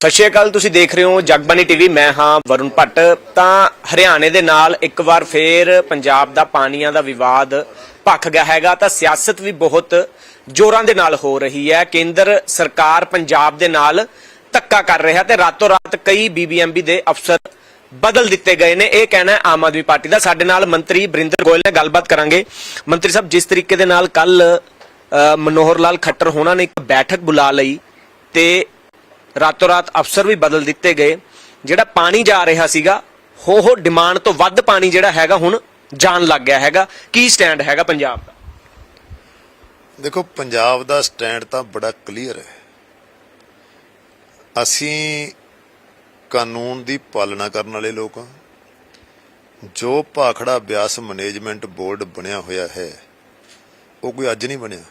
ਸਤਿ ਸ਼੍ਰੀ ਅਕਾਲ, ਤੁਸੀਂ ਦੇਖ ਰਹੇ ਹੋ ਜਗਬਾਨੀ ਟੀਵੀ, ਮੈਂ ਹਾਂ ਵਰੁਣ ਭੱਟ। ਤਾਂ ਹਰਿਆਣੇ ਦੇ ਨਾਲ ਇੱਕ ਵਾਰ ਫੇਰ ਪੰਜਾਬ ਦਾ ਪਾਣੀਆਂ ਦਾ ਵਿਵਾਦ ਭਖ ਗਿਆ ਹੈਗਾ, ਤਾਂ ਸਿਆਸਤ ਵੀ ਬਹੁਤ ਜ਼ੋਰਾਂ ਦੇ ਨਾਲ ਹੋ ਰਹੀ ਹੈ। ਕੇਂਦਰ ਸਰਕਾਰ ਪੰਜਾਬ ਦੇ ਨਾਲ ਧੱਕਾ ਕਰ ਰਿਹਾ ਤੇ ਰਾਤੋਂ ਰਾਤ ਕਈ ਬੀਬੀਐਮਬੀ ਦੇ ਅਫਸਰ ਬਦਲ ਦਿੱਤੇ ਗਏ ਨੇ। ਇਹ ਕਹਿਣਾ ਆਮ ਆਦਮੀ ਪਾਰਟੀ ਦਾ। ਸਾਡੇ ਨਾਲ ਮੰਤਰੀ ਬਰਿੰਦਰ ਗੋਇਲ ਨਾਲ ਗੱਲਬਾਤ ਕਰਾਂਗੇ। ਮੰਤਰੀ ਸਾਹਿਬ, ਜਿਸ ਤਰੀਕੇ ਦੇ ਨਾਲ ਕੱਲ ਮਨੋਹਰ ਲਾਲ ਖੱਟਰ ਹੋਣਾ ਨੇ ਇੱਕ ਬੈਠਕ ਬੁਲਾ ਲਈ ਤੇ ਰਾਤੋਂ ਰਾਤ ਅਫਸਰ ਵੀ ਬਦਲ ਦਿੱਤੇ ਗਏ। ਜਿਹੜਾ ਪਾਣੀ ਜਾ ਰਿਹਾ ਸੀਗਾ ਹੋ ਹੋ ਡਿਮਾਂਡ ਤੋਂ ਵੱਧ ਪਾਣੀ ਜਿਹੜਾ ਹੈਗਾ ਹੁਣ ਜਾਣ ਲੱਗ ਗਿਆ ਹੈਗਾ। ਕੀ ਸਟੈਂਡ ਹੈਗਾ ਪੰਜਾਬ ਦਾ? ਦੇਖੋ, ਪੰਜਾਬ ਦਾ ਸਟੈਂਡ ਤਾਂ ਬੜਾ ਕਲੀਅਰ ਹੈ। ਅਸੀਂ ਕਾਨੂੰਨ ਦੀ ਪਾਲਣਾ ਕਰਨ ਵਾਲੇ ਲੋਕ ਹਾਂ। ਜੋ ਭਾਖੜਾ ਬਿਆਸ ਮੈਨੇਜਮੈਂਟ ਬੋਰਡ ਬਣਿਆ ਹੋਇਆ ਹੈ, ਉਹ ਕੋਈ ਅੱਜ ਨਹੀਂ ਬਣਿਆ।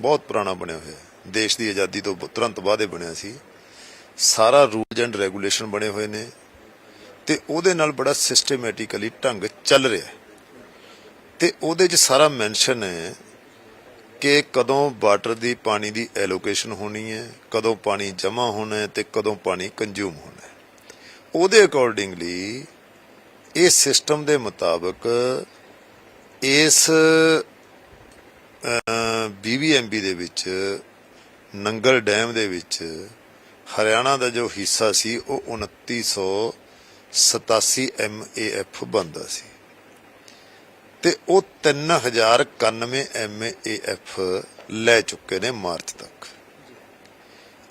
ਬਹੁਤ ਪੁਰਾਣਾ ਬਣਿਆ ਹੋਇਆ ਹੈ। ਦੇਸ਼ ਦੀ ਆਜ਼ਾਦੀ ਤੋਂ ਤੁਰੰਤ ਬਾਅਦ ਇਹ ਬਣਿਆ ਸੀ। ਸਾਰਾ ਰੂਲਸ ਐਂਡ ਰੈਗੂਲੇਸ਼ਨ ਬਣੇ ਹੋਏ ਨੇ ਤੇ ਉਹਦੇ ਨਾਲ ਬੜਾ ਸਿਸਟਮੈਟਿਕਲੀ ਢੰਗ ਚੱਲ ਰਿਹਾ ਹੈ। ਤੇ ਉਹਦੇ 'ਚ ਸਾਰਾ ਮੈਂਸ਼ਨ ਹੈ ਕਿ ਕਦੋਂ ਵਾਟਰ ਦੀ ਪਾਣੀ ਦੀ ਐਲੋਕੇਸ਼ਨ ਹੋਣੀ ਹੈ, ਕਦੋਂ ਪਾਣੀ ਜਮ੍ਹਾਂ ਹੋਣਾ ਹੈ ਤੇ ਕਦੋਂ ਪਾਣੀ ਕੰਜ਼ੂਮ ਹੋਣਾ ਹੈ। ਉਹਦੇ ਅਕੋਰਡਿੰਗਲੀ ਇਹ ਸਿਸਟਮ ਦੇ ਮੁਤਾਬਕ ਇਸ ਬੀਬੀਐਮਬੀ ਦੇ ਵਿੱਚ ਨੰਗਲ ਡੈਮ ਦੇ ਵਿੱਚ ਹਰਿਆਣਾ ਦਾ ਜੋ ਹਿੱਸਾ ਸੀ, ਉਹ 2987 ਐਮਏਐਫ ਬੰਦਾ ਸੀ। ਤੇ ਉਹ 3091 ਐਮਏਐਫ ਲੈ ਚੁੱਕੇ ਨੇ ਮਾਰਚ ਤੱਕ।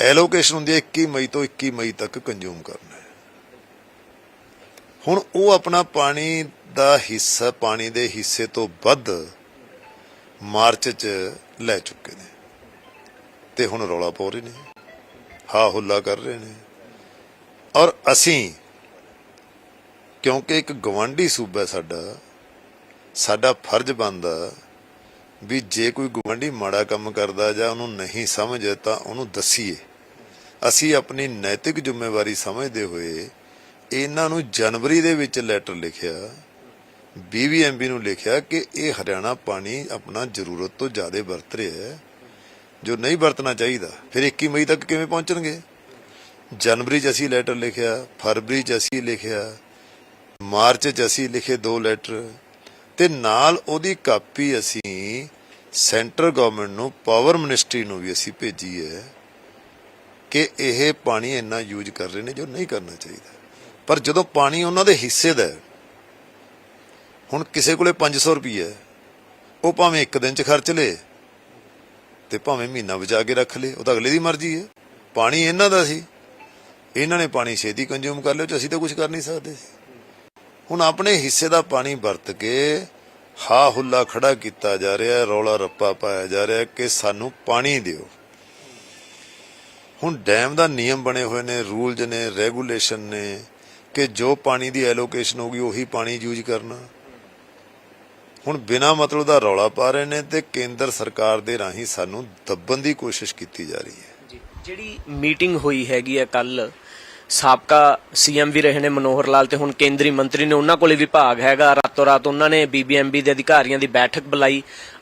ਐਲੋਕੇਸ਼ਨ ਹੁੰਦੀ ਹੈ 21 ਮਈ ਤੋਂ 21 ਮਈ ਤੱਕ ਕੰਜ਼ੂਮ ਕਰਨਾ ਹੁਣ ਉਹ ਆਪਣਾ ਪਾਣੀ ਦਾ ਹਿੱਸਾ, ਪਾਣੀ ਦੇ ਹਿੱਸੇ ਤੋਂ ਵੱਧ ਮਾਰਚ ਚ ਲੈ ਚੁੱਕੇ ਨੇ। ਤੇ ਹੁਣ ਰੌਲਾ ਪਾ ਰਹੇ ਨੇ, ਹਾ ਹੁੱਲਾ ਕਰ ਰਹੇ ਨੇ। ਔਰ ਅਸੀਂ, ਕਿਉਂਕਿ ਇੱਕ ਗਵਾਂਢੀ ਸੂਬਾ ਸਾਡਾ ਸਾਡਾ ਫਰਜ਼ ਬਣਦਾ ਵੀ ਜੇ ਕੋਈ ਗਵੰਡੀ ਮਾੜਾ ਕੰਮ ਕਰਦਾ ਜਾਂ ਉਹਨੂੰ ਨਹੀਂ ਸਮਝ, ਤਾਂ ਉਹਨੂੰ ਦੱਸੀਏ। ਅਸੀਂ ਆਪਣੀ ਨੈਤਿਕ ਜ਼ਿੰਮੇਵਾਰੀ ਸਮਝਦੇ ਹੋਏ ਇਹਨਾਂ ਨੂੰ ਜਨਵਰੀ ਦੇ ਵਿੱਚ ਲੈਟਰ ਲਿਖਿਆ ਬੀਬੀਐਮਬੀ ਨੂੰ ਲਿਖਿਆ ਕਿ ਇਹ ਹਰਿਆਣਾ ਪਾਣੀ ਆਪਣਾ ਜ਼ਰੂਰਤ ਤੋਂ ਜ਼ਿਆਦਾ ਵਰਤ ਰਿਹਾ ਹੈ। ਜੋ ਨਹੀਂ ਵਰਤਣਾ ਚਾਹੀਦਾ, ਫਿਰ 21 ਮਈ ਤੱਕ ਕਿਵੇਂ ਪਹੁੰਚਣਗੇ? ਜਨਵਰੀ 'ਚ ਅਸੀਂ ਲੈਟਰ ਲਿਖਿਆ, ਫਰਵਰੀ 'ਚ ਅਸੀਂ ਲਿਖਿਆ, ਮਾਰਚ 'ਚ ਅਸੀਂ ਲਿਖੇ ਦੋ ਲੈਟਰ ਤੇ ਨਾਲ ਉਹਦੀ ਕਾਪੀ ਅਸੀਂ ਸੈਂਟਰ ਗਵਰਨਮੈਂਟ ਨੂੰ ਪਾਵਰ ਮਿਨਿਸਟਰੀ ਨੂੰ ਵੀ ਅਸੀਂ ਭੇਜੀ ਹੈ ਕਿ ਇਹ ਪਾਣੀ ਇੰਨਾ ਯੂਜ਼ ਕਰ ਰਹੇ ਨੇ ਜੋ ਨਹੀਂ ਕਰਨਾ ਚਾਹੀਦਾ। ਪਰ ਜਦੋਂ ਪਾਣੀ ਉਹਨਾਂ ਦੇ ਹਿੱਸੇ ਦਾ ਹੁਣ ਕਿਸੇ ਕੋਲੇ 500 ਰੁਪਏ ਹੈ, ਉਹ ਭਾਵੇਂ ਇੱਕ ਦਿਨ ਚ ਖਰਚ ਲੇ ਤੇ ਭਾਵੇਂ ਮਹੀਨਾ ਬਚਾ ਕੇ ਰੱਖ ਲੇ, ਉਹ ਤਾਂ ਅਗਲੇ ਦੀ ਮਰਜ਼ੀ ਹੈ। ਪਾਣੀ ਇਹਨਾਂ ਦਾ ਸੀ। ਇਹਨਾਂ ਨੇ ਪਾਣੀ ਛੇਤੀ ਕੰਜੂਮ ਕਰ ਲਿਓ ਤੇ ਅਸੀਂ ਤਾਂ ਕੁਝ ਕਰ ਨਹੀਂ ਸਕਦੇ ਸੀ। ਹੁਣ ਆਪਣੇ ਹਿੱਸੇ ਦਾ ਪਾਣੀ ਵਰਤ ਕੇ ਹਾ ਹੁੱਲਾ ਖੜਾ ਕੀਤਾ ਜਾ ਰਿਹਾ, ਰੌਲਾ ਰੱਪਾ ਪਾਇਆ ਜਾ ਰਿਹਾ ਕਿ ਸਾਨੂੰ ਪਾਣੀ ਦਿਓ। ਹੁਣ ਡੈਮ ਦਾ ਨਿਯਮ ਬਣੇ ਹੋਏ ਨੇ, ਰੂਲਜ਼ ਨੇ, ਰੈਗੂਲੇਸ਼ਨ ਨੇ ਕਿ ਜੋ ਪਾਣੀ ਦੀ ਐਲੋਕੇਸ਼ਨ ਹੋਗੀ ਉਹੀ ਪਾਣੀ ਯੂਜ਼ ਕਰਨਾ। ਹੁਣ ਬਿਨਾ ਮਤਲਬ ਦਾ ਰੌਲਾ ਪਾ ਰਹੇ ਨੇ ਤੇ ਕੇਂਦਰ ਸਰਕਾਰ ਦੇ ਰਾਹੀਂ ਸਾਨੂੰ ਦੱਬਣ ਦੀ ਕੋਸ਼ਿਸ਼ ਕੀਤੀ ਜਾ ਰਹੀ ਹੈ। ਜਿਹੜੀ ਮੀਟਿੰਗ ਹੋਈ ਹੈਗੀ ਹੈ ਕੱਲ ਸਾਬਕਾ ਸੀਐਮ ਵੀ ਰਹੇ ਨੇ ਮਨੋਹਰ ਲਾਲ ਤੇ ਹੁਣ ਕੇਂਦਰੀ ਮੰਤਰੀ ਨੇ ਉਹਨਾਂ ਕੋਲੇ ਵਿਭਾਗ ਹੈਗਾ। ਰਾਤੋਂ ਰਾਤ ਉਹਨਾਂ ਨੇ ਬੀਬੀਐਮਬੀ ਦੇ ਅਧਿਕਾਰੀਆਂ ਦੀ ਬੈਠਕ ਬੁਲਾਈ।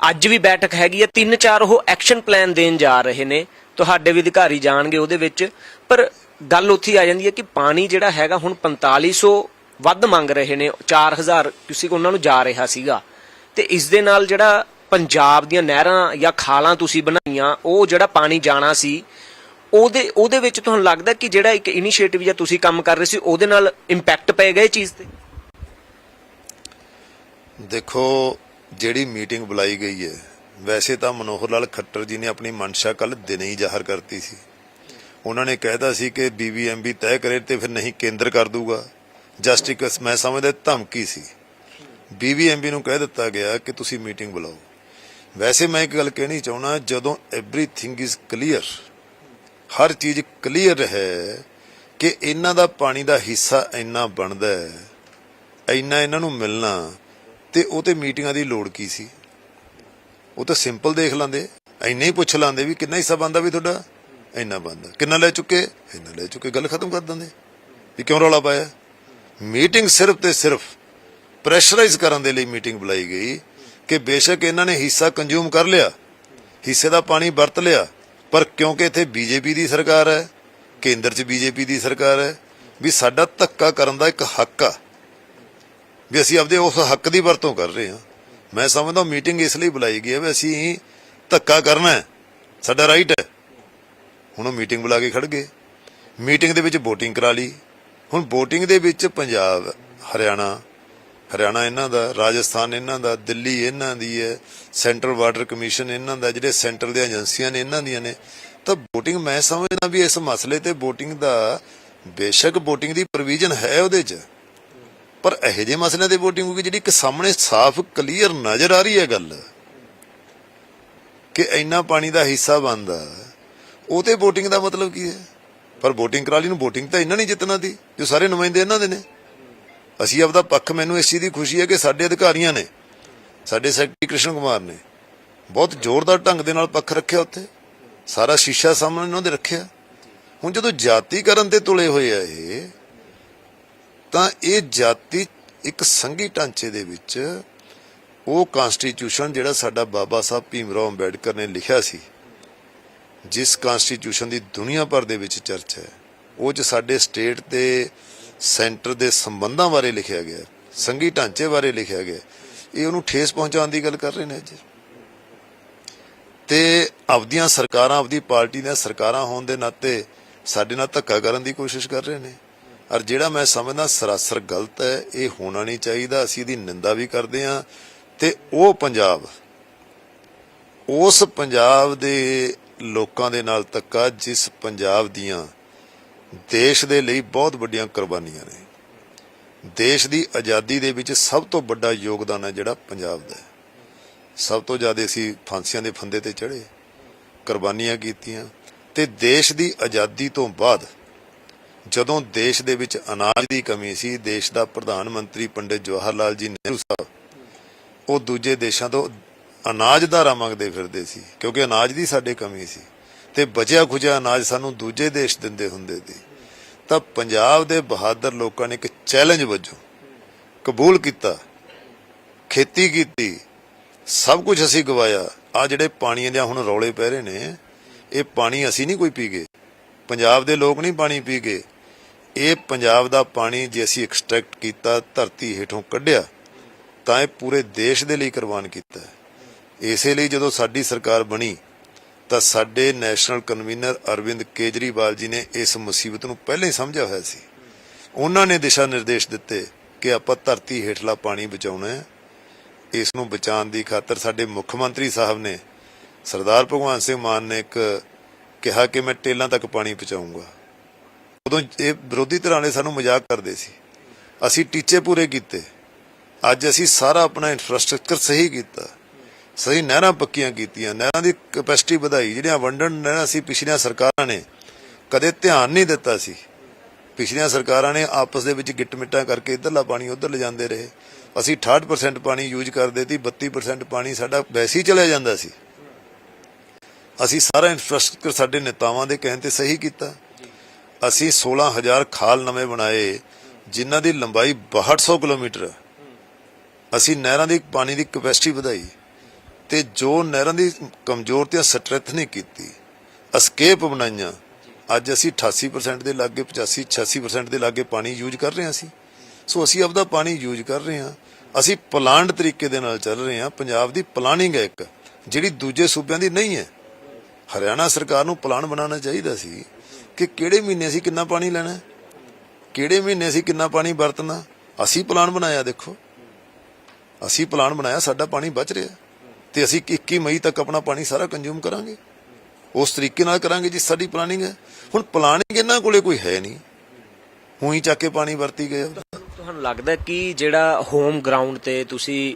ਅੱਜ ਵੀ ਬੈਠਕ ਹੈਗੀ ਹੈ। ਤਿੰਨ ਚਾਰ ਉਹ ਐਕਸ਼ਨ ਪਲਾਨ ਦੇਣ ਜਾ ਰਹੇ ਨੇ। ਤੁਹਾਡੇ ਵੀ ਅਧਿਕਾਰੀ ਜਾਣਗੇ ਉਹਦੇ ਵਿੱਚ। ਪਰ ਗੱਲ ਉੱਥੇ ਆ ਜਾਂਦੀ ਹੈ ਕਿ ਪਾਣੀ ਜਿਹੜਾ ਹੈਗਾ ਹੁਣ 4500 ਵੱਧ ਮੰਗ ਰਹੇ ਨੇ। 4000 ਕਿਸੇ ਕੋ ਉਹਨਾਂ ਨੂੰ ਜਾ ਰਿਹਾ ਸੀਗਾ। ਤੇ ਇਸ ਦੇ ਨਾਲ ਜਿਹੜਾ ਪੰਜਾਬ ਦੀਆਂ ਨਹਿਰਾਂ ਜਾਂ ਖਾਲਾਂ ਤੁਸੀਂ ਬਣਾਈਆਂ, ਉਹ ਜਿਹੜਾ ਪਾਣੀ ਜਾਣਾ ਸੀ, ਉਹਦੇ ਉਹਦੇ ਵਿੱਚ ਤੁਹਾਨੂੰ ਲੱਗਦਾ ਕਿ ਜਿਹੜਾ ਇੱਕ ਇਨੀਸ਼ੀਏਟਿਵ ਜਾਂ ਤੁਸੀਂ ਕੰਮ ਕਰ ਰਹੇ ਸੀ, ਉਹਦੇ ਨਾਲ ਇੰਪੈਕਟ ਪਏਗਾ ਇਹ ਚੀਜ਼ ਤੇ? ਦੇਖੋ, ਜਿਹੜੀ ਮੀਟਿੰਗ ਬੁਲਾਈ ਗਈ ਹੈ, ਵੈਸੇ ਤਾਂ ਮਨੋਹਰ ਲਾਲ ਖੱਟਰ ਜੀ ਨੇ ਆਪਣੀ ਮਨਸ਼ਾ ਕੱਲ ਦਿਨੇ ਹੀ ਜ਼ਾਹਰ ਕਰਤੀ ਸੀ। ਉਹਨਾਂ ਨੇ ਕਹਿਤਾ ਸੀ ਕਿ ਬੀਬੀਐਮਬੀ ਤੈਅ ਕਰੇ ਤੇ ਫਿਰ ਨਹੀਂ ਕੇਂਦਰ ਕਰ ਦੂਗਾ। ਜਸਟਿਸ ਮੈਂ ਸਮਝਦਾ ਧਮਕੀ ਸੀ। ਬੀਬੀਐਮਬੀ ਨੂੰ ਕਹਿ ਦਿੱਤਾ ਗਿਆ ਕਿ ਤੁਸੀਂ ਮੀਟਿੰਗ ਬੁਲਾਓ। ਵੈਸੇ ਮੈਂ ਇੱਕ ਗੱਲ ਕਹਿਣੀ ਚਾਹੁੰਦਾ, ਜਦੋਂ ਐਵਰੀਥਿੰਗ ਇਜ਼ ਕਲੀਅਰ ਹਰ ਚੀਜ਼ ਕਲੀਅਰ ਹੈ ਕਿ ਇਹਨਾਂ ਦਾ ਪਾਣੀ ਦਾ ਹਿੱਸਾ ਇੰਨਾ ਬਣਦਾ ਹੈ, ਇੰਨਾ ਇਹਨਾਂ ਨੂੰ ਮਿਲਣਾ, ਤੇ ਉਹ ਤੇ ਮੀਟਿੰਗਾਂ ਦੀ ਲੋੜ ਕੀ ਸੀ? ਉਹ ਤਾਂ ਸਿੰਪਲ ਦੇਖ ਲਾਂਦੇ, ਇੰਨੇ ਹੀ ਪੁੱਛ ਲੈਂਦੇ ਵੀ ਕਿੰਨਾ ਹਿੱਸਾ ਬੰਦਾ ਵੀ ਤੁਹਾਡਾ? ਇੰਨਾ ਬੰਦਾ ਕਿੰਨਾ ਲੈ ਚੁੱਕੇ? ਇੰਨਾ ਲੈ ਚੁੱਕੇ। ਗੱਲ ਖਤਮ ਕਰ ਦਿੰਦੇ। ਵੀ ਕਿਉਂ ਰੌਲਾ ਪਾਇਆ? ਮੀਟਿੰਗ ਸਿਰਫ ਤੇ ਸਿਰਫ ਪ੍ਰੈਸ਼ਰਾਈਜ਼ ਕਰਨ ਦੇ ਲਈ ਮੀਟਿੰਗ ਬੁਲਾਈ ਗਈ ਕਿ ਬੇਸ਼ੱਕ ਇਹਨਾਂ ਨੇ ਹਿੱਸਾ ਕੰਜ਼ੂਮ ਕਰ ਲਿਆ, ਹਿੱਸੇ ਦਾ ਪਾਣੀ ਵਰਤ ਲਿਆ, ਪਰ ਕਿਉਂਕਿ ਇੱਥੇ ਬੀਜੇਪੀ ਦੀ ਸਰਕਾਰ ਹੈ, ਕੇਂਦਰ 'ਚ ਬੀਜੇਪੀ ਦੀ ਸਰਕਾਰ ਹੈ, ਵੀ ਸਾਡਾ ਧੱਕਾ ਕਰਨ ਦਾ ਇੱਕ ਹੱਕ ਆ, ਵੀ ਅਸੀਂ ਆਪਦੇ ਉਸ ਹੱਕ ਦੀ ਵਰਤੋਂ ਕਰ ਰਹੇ ਹਾਂ। ਮੈਂ ਸਮਝਦਾ ਮੀਟਿੰਗ ਇਸ ਲਈ ਬੁਲਾਈ ਗਈ ਹੈ ਵੀ ਅਸੀਂ ਧੱਕਾ ਕਰਨਾ ਹੈ, ਸਾਡਾ ਰਾਈਟ ਹੈ। ਹੁਣ ਉਹ ਮੀਟਿੰਗ ਬੁਲਾ ਕੇ ਖੜ ਗਏ। ਮੀਟਿੰਗ ਦੇ ਵਿੱਚ VOTING ਕਰਾ ਲਈ। ਹੁਣ VOTING ਦੇ ਵਿੱਚ ਪੰਜਾਬ, ਹਰਿਆਣਾ ਹਰਿਆਣਾ ਇਹਨਾਂ ਦਾ, ਰਾਜਸਥਾਨ ਇਹਨਾਂ ਦਾ, ਦਿੱਲੀ ਇਹਨਾਂ ਦੀ ਹੈ, ਸੈਂਟਰਲ ਵਾਟਰ ਕਮਿਸ਼ਨ ਇਹਨਾਂ ਦਾ, ਜਿਹੜੇ ਸੈਂਟਰ ਦੀਆਂ ਏਜੰਸੀਆਂ ਨੇ ਇਹਨਾਂ ਦੀਆਂ ਨੇ। ਤਾਂ VOTING ਮੈਂ ਸਮਝਦਾ ਵੀ ਇਸ ਮਸਲੇ ਤੇ VOTING ਦਾ ਬੇਸ਼ੱਕ VOTING ਦੀ ਪ੍ਰੋਵੀਜ਼ਨ ਹੈ ਉਹਦੇ 'ਚ। ਪਰ ਇਹੋ ਜਿਹੇ ਮਸਲਿਆਂ ਤੇ VOTING ਹੋਊਗੀ ਜਿਹੜੀ ਇੱਕ ਸਾਹਮਣੇ ਸਾਫ਼, ਕਲੀਅਰ ਨਜ਼ਰ ਆ ਰਹੀ ਹੈ ਗੱਲ। ਕਿ ਇੰਨਾ ਪਾਣੀ ਦਾ ਹਿੱਸਾ ਬਣਦਾ, ਉਹ ਤੇ VOTING ਦਾ ਮਤਲਬ ਕੀ ਹੈ? ਪਰ VOTING ਕਰਾ ਲਈ ਨੂੰ VOTING ਤਾਂ ਇਹਨਾਂ ਨਹੀਂ ਜਿੱਤਣਾ ਦੀ ਜੋ ਸਾਰੇ ਨੁਮਾਇੰਦੇ ਇਹਨਾਂ ਦੇ ਨੇ। ਅਸੀਂ ਆਪਦਾ ਪੱਖ ਮੈਨੂੰ ਇਸ ਚੀਜ਼ ਦੀ ਖੁਸ਼ੀ ਹੈ ਕਿ ਸਾਡੇ ਅਧਿਕਾਰੀਆਂ ਨੇ, ਸਾਡੇ ਸੈਕਟਰੀ ਕ੍ਰਿਸ਼ਨ ਕੁਮਾਰ ਨੇ ਬਹੁਤ ਜ਼ੋਰਦਾਰ ਢੰਗ ਦੇ ਨਾਲ ਪੱਖ ਰੱਖਿਆ ਉੱਥੇ। ਸਾਰਾ ਸ਼ੀਸ਼ਾ ਸਾਹਮਣੇ ਉਹਨਾਂ ਦੇ ਰੱਖਿਆ। ਹੁਣ ਜਦੋਂ ਜਾਤੀਕਰਨ ਤੇ ਤੁਲੇ ਹੋਏ ਆ ਇਹ, ਤਾਂ ਇਹ ਜਾਤੀ ਇੱਕ ਸੰਘੀ ਢਾਂਚੇ ਦੇ ਵਿੱਚ ਉਹ ਕਨਸਟੀਟਿਊਸ਼ਨ ਜਿਹੜਾ ਸਾਡਾ ਬਾਬਾ ਸਾਹਿਬ ਭੀਮਰਾਓ ਅੰਬੇਡਕਰ ਨੇ ਲਿਖਿਆ ਸੀ, ਜਿਸ ਕਨਸਟੀਟਿਊਸ਼ਨ ਦੀ ਦੁਨੀਆ ਭਰ ਦੇ ਵਿੱਚ ਚਰਚਾ ਹੈ, ਉਹ ਚ ਸਾਡੇ ਸਟੇਟ ਤੇ ਸੈਂਟਰ ਦੇ ਸੰਬੰਧਾਂ ਬਾਰੇ ਲਿਖਿਆ ਗਿਆ ਹੈ, ਸੰਘੀ ਢਾਂਚੇ ਬਾਰੇ ਲਿਖਿਆ ਗਿਆ ਇਹ ਉਹਨੂੰ ਠੇਸ ਪਹੁੰਚਾਉਣ ਦੀ ਗੱਲ ਕਰ ਰਹੇ ਨੇ ਅੱਜ। ਤੇ ਆਪਦੀਆਂ ਸਰਕਾਰਾਂ ਆਪਦੀ ਪਾਰਟੀ ਦੀਆਂ ਸਰਕਾਰਾਂ ਹੋਣ ਦੇ ਨਾਤੇ ਸਾਡੇ ਨਾਲ ਧੱਕਾ ਕਰਨ ਦੀ ਕੋਸ਼ਿਸ਼ ਕਰ ਰਹੇ ਨੇ। ਔਰ ਜਿਹੜਾ ਮੈਂ ਸਮਝਦਾ ਸਰਾਸਰ ਗਲਤ ਹੈ ਇਹ ਹੋਣਾ ਨਹੀਂ ਚਾਹੀਦਾ ਅਸੀਂ ਇਹਦੀ ਨਿੰਦਾ ਵੀ ਕਰਦੇ ਹਾਂ। ਤੇ ਉਹ ਪੰਜਾਬ ਉਸ ਪੰਜਾਬ ਦੇ ਲੋਕਾਂ ਦੇ ਨਾਲ ਧੱਕਾ ਜਿਸ ਪੰਜਾਬ ਦੀਆਂ ਦੇਸ਼ ਦੇ ਲਈ ਬਹੁਤ ਵੱਡੀਆਂ ਕੁਰਬਾਨੀਆਂ ਨੇ। ਦੇਸ਼ ਦੀ ਆਜ਼ਾਦੀ ਦੇ ਵਿੱਚ ਸਭ ਤੋਂ ਵੱਡਾ ਯੋਗਦਾਨ ਹੈ ਜਿਹੜਾ ਪੰਜਾਬ ਦਾ ਸਭ ਤੋਂ ਜ਼ਿਆਦਾ ਅਸੀਂ ਫਾਂਸੀਆਂ ਦੇ ਫੰਦੇ ਤੇ ਚੜ੍ਹੇ, ਕੁਰਬਾਨੀਆਂ ਕੀਤੀਆਂ ਤੇ ਦੇਸ਼ ਦੀ ਆਜ਼ਾਦੀ ਤੋਂ ਬਾਅਦ ਜਦੋਂ ਦੇਸ਼ ਦੇ ਵਿੱਚ ਅਨਾਜ ਦੀ ਕਮੀ ਸੀ, ਦੇਸ਼ ਦਾ ਪ੍ਰਧਾਨ ਮੰਤਰੀ ਪੰਡਿਤ ਜਵਾਹਰ ਲਾਲ ਜੀ ਨਹਿਰੂ ਸਾਹਿਬ ਉਹ ਦੂਜੇ ਦੇਸ਼ਾਂ ਤੋਂ ਅਨਾਜ ਧਾਰਾ ਮੰਗਦੇ ਫਿਰਦੇ ਸੀ ਕਿਉਂਕਿ ਅਨਾਜ ਦੀ ਸਾਡੇ ਕਮੀ ਸੀ। ਤੇ ਬਚਿਆ ਖੁਜਿਆ ਅਨਾਜ ਸਾਨੂੰ ਦੂਜੇ ਦੇਸ਼ ਦਿੰਦੇ ਹੁੰਦੇ ਸੀ। ਤਾਂ ਪੰਜਾਬ ਦੇ ਬਹਾਦਰ ਲੋਕਾਂ ਨੇ ਇੱਕ ਚੈਲੰਜ ਵਜੋਂ ਕਬੂਲ ਕੀਤਾ, ਖੇਤੀ ਕੀਤੀ, ਸਭ ਕੁਝ ਅਸੀਂ ਗਵਾਇਆ। ਆ ਜਿਹੜੇ ਪਾਣੀਆਂ ਦੇ ਹੁਣ ਰੌਲੇ ਪੈ ਰਹੇ ਨੇ, ਇਹ ਪਾਣੀ ਅਸੀਂ ਨਹੀਂ ਕੋਈ ਪੀ ਗਏ। ਪੰਜਾਬ ਦੇ ਲੋਕ ਨਹੀਂ ਪਾਣੀ ਪੀ ਗਏ। ਇਹ ਪੰਜਾਬ ਦਾ ਪਾਣੀ ਜੇ ਅਸੀਂ ਐਕਸਟ੍ਰੈਕਟ ਕੀਤਾ, ਧਰਤੀ ਹੇਠੋਂ ਕੱਢਿਆ, ਤਾਂ ਇਹ ਪੂਰੇ ਦੇਸ਼ ਦੇ ਲਈ ਕੁਰਬਾਨ ਕੀਤਾ। ਇਸੇ ਲਈ ਜਦੋਂ ਸਾਡੀ ਸਰਕਾਰ ਬਣੀ ਤਾਂ ਸਾਡੇ ਨੈਸ਼ਨਲ ਕਨਵੀਨਰ ਅਰਵਿੰਦ ਕੇਜਰੀਵਾਲ ਜੀ ਨੇ ਇਸ ਮੁਸੀਬਤ ਨੂੰ ਪਹਿਲਾਂ ਹੀ ਸਮਝਿਆ ਹੋਇਆ ਸੀ। ਉਹਨਾਂ ਨੇ ਦਿਸ਼ਾ ਨਿਰਦੇਸ਼ ਦਿੱਤੇ ਕਿ ਆਪਾਂ ਧਰਤੀ ਹੇਠਲਾ ਪਾਣੀ ਬਚਾਉਣਾ ਹੈ। ਇਸ ਨੂੰ ਬਚਾਉਣ ਦੀ ਖਾਤਰ ਸਾਡੇ ਮੁੱਖ ਮੰਤਰੀ ਸਾਹਿਬ ਨੇ ਸਰਦਾਰ ਭਗਵੰਤ ਸਿੰਘ ਮਾਨ ਨੇ ਇੱਕ ਕਿਹਾ ਕਿ ਮੈਂ ਟੇਲਾਂ ਤੱਕ ਪਾਣੀ ਪਹੁੰਚਾਊਂਗਾ। ਉਦੋਂ ਇਹ ਵਿਰੋਧੀ ਧਿਰਾਂ ਵਾਲੇ ਸਾਨੂੰ ਮਜ਼ਾਕ ਕਰਦੇ ਸੀ। ਅਸੀਂ ਟੀਚੇ ਪੂਰੇ ਕੀਤੇ। ਅੱਜ ਅਸੀਂ ਸਾਰਾ ਆਪਣਾ ਇਨਫਰਾਸਟ੍ਰਕਚਰ ਸਹੀ ਕੀਤਾ। ਸਹੀ ਨਹਿਰਾਂ ਪੱਕੀਆਂ ਕੀਤੀਆਂ, ਨਹਿਰਾਂ ਦੀ ਕਪੈਸਿਟੀ ਵਧਾਈ, ਜਿਹੜੀਆਂ ਵੰਡਣ ਨਹਿਰਾਂ ਸੀ ਪਿਛਲੀਆਂ ਸਰਕਾਰਾਂ ਨੇ ਕਦੇ ਧਿਆਨ ਨਹੀਂ ਦਿੱਤਾ ਸੀ। ਪਿਛਲੀਆਂ ਸਰਕਾਰਾਂ ਨੇ ਆਪਸ ਦੇ ਵਿੱਚ ਗਿੱਟਮਿੱਟਾਂ ਕਰਕੇ ਇਧਰਲਾ ਪਾਣੀ ਉਧਰ ਲਿਜਾਂਦੇ ਰਹੇ। ਅਸੀਂ 68% ਪਾਣੀ ਯੂਜ਼ ਕਰਦੇ ਸੀ 32% ਪਾਣੀ ਸਾਡਾ ਵੈਸੇ ਹੀ ਚਲਿਆ ਜਾਂਦਾ ਸੀ। ਅਸੀਂ ਸਾਰਾ ਇਨਫਰਾਸਟ੍ਰਕਚਰ ਸਾਡੇ ਨੇਤਾਵਾਂ ਦੇ ਕਹਿਣ ਤੇ ਸਹੀ ਕੀਤਾ। ਅਸੀਂ 16000 ਖਾਲ ਨਵੇਂ ਬਣਾਏ, ਜਿਨ੍ਹਾਂ ਦੀ ਲੰਬਾਈ 6200 ਕਿਲੋਮੀਟਰ। ਅਸੀਂ ਨਹਿਰਾਂ ਦੀ, ਪਾਣੀ ਦੀ ਕਪੈਸਿਟੀ ਵਧਾਈ। ਤੇ ਜੋ ਨਹਿਰਾਂ ਦੀ ਕਮਜ਼ੋਰ ਤੇ ਸਟਰੈਂਥ ਨਹੀਂ ਕੀਤੀ ਅਸਕੇਪ ਬਣਾਈਆਂ। ਅੱਜ ਅਸੀਂ 88% ਦੇ ਲਾਗੇ 85 86% ਦੇ ਲਾਗੇ ਪਾਣੀ ਯੂਜ਼ ਕਰ ਰਹੇ ਹਾਂ ਅਸੀਂ। ਸੋ ਅਸੀਂ ਆਪਦਾ ਪਾਣੀ ਯੂਜ਼ ਕਰ ਰਹੇ ਹਾਂ। ਅਸੀਂ ਪਲਾਨਡ ਤਰੀਕੇ ਦੇ ਨਾਲ ਚੱਲ ਰਹੇ ਹਾਂ। ਪੰਜਾਬ ਦੀ ਪਲਾਨਿੰਗ ਹੈ ਇੱਕ, ਜਿਹੜੀ ਦੂਜੇ ਸੂਬਿਆਂ ਦੀ ਨਹੀਂ ਹੈ। ਹਰਿਆਣਾ ਸਰਕਾਰ ਨੂੰ ਪਲਾਨ ਬਣਾਉਣਾ ਚਾਹੀਦਾ ਸੀ ਕਿ ਕਿਹੜੇ ਮਹੀਨੇ ਅਸੀਂ ਕਿੰਨਾ ਪਾਣੀ ਲੈਣਾ, ਕਿਹੜੇ ਮਹੀਨੇ ਅਸੀਂ ਕਿੰਨਾ ਪਾਣੀ ਵਰਤਣਾ। ਅਸੀਂ ਪਲਾਨ ਬਣਾਇਆ ਦੇਖੋ। ਅਸੀਂ ਪਲਾਨ ਬਣਾਇਆ, ਸਾਡਾ ਪਾਣੀ ਬਚ ਰਿਹਾ। ਤੇ ਅਸੀਂ 21 ਮਈ ਤੱਕ ਆਪਣਾ ਪਾਣੀ ਸਾਰਾ ਕੰਜ਼ਿਊਮ ਕਰਾਂਗੇ। ਉਸ ਤਰੀਕੇ ਨਾਲ ਕਰਾਂਗੇ ਜਿਸ ਸਾਡੀ ਪਲਾਨਿੰਗ ਹੈ। ਹੁਣ ਪਲਾਨਿੰਗ ਇਹਨਾਂ ਕੋਲੇ ਕੋਈ ਹੈ ਨਹੀਂ। ਹੂੰ ਚੱਕ ਕੇ ਪਾਣੀ ਵਰਤੀ ਗਏ ਤੁਹਾਨੂੰ ਲੱਗਦਾ ਕਿ ਜਿਹੜਾ ਹੋਮ ਗਰਾਊਂਡ ਤੇ ਤੁਸੀਂ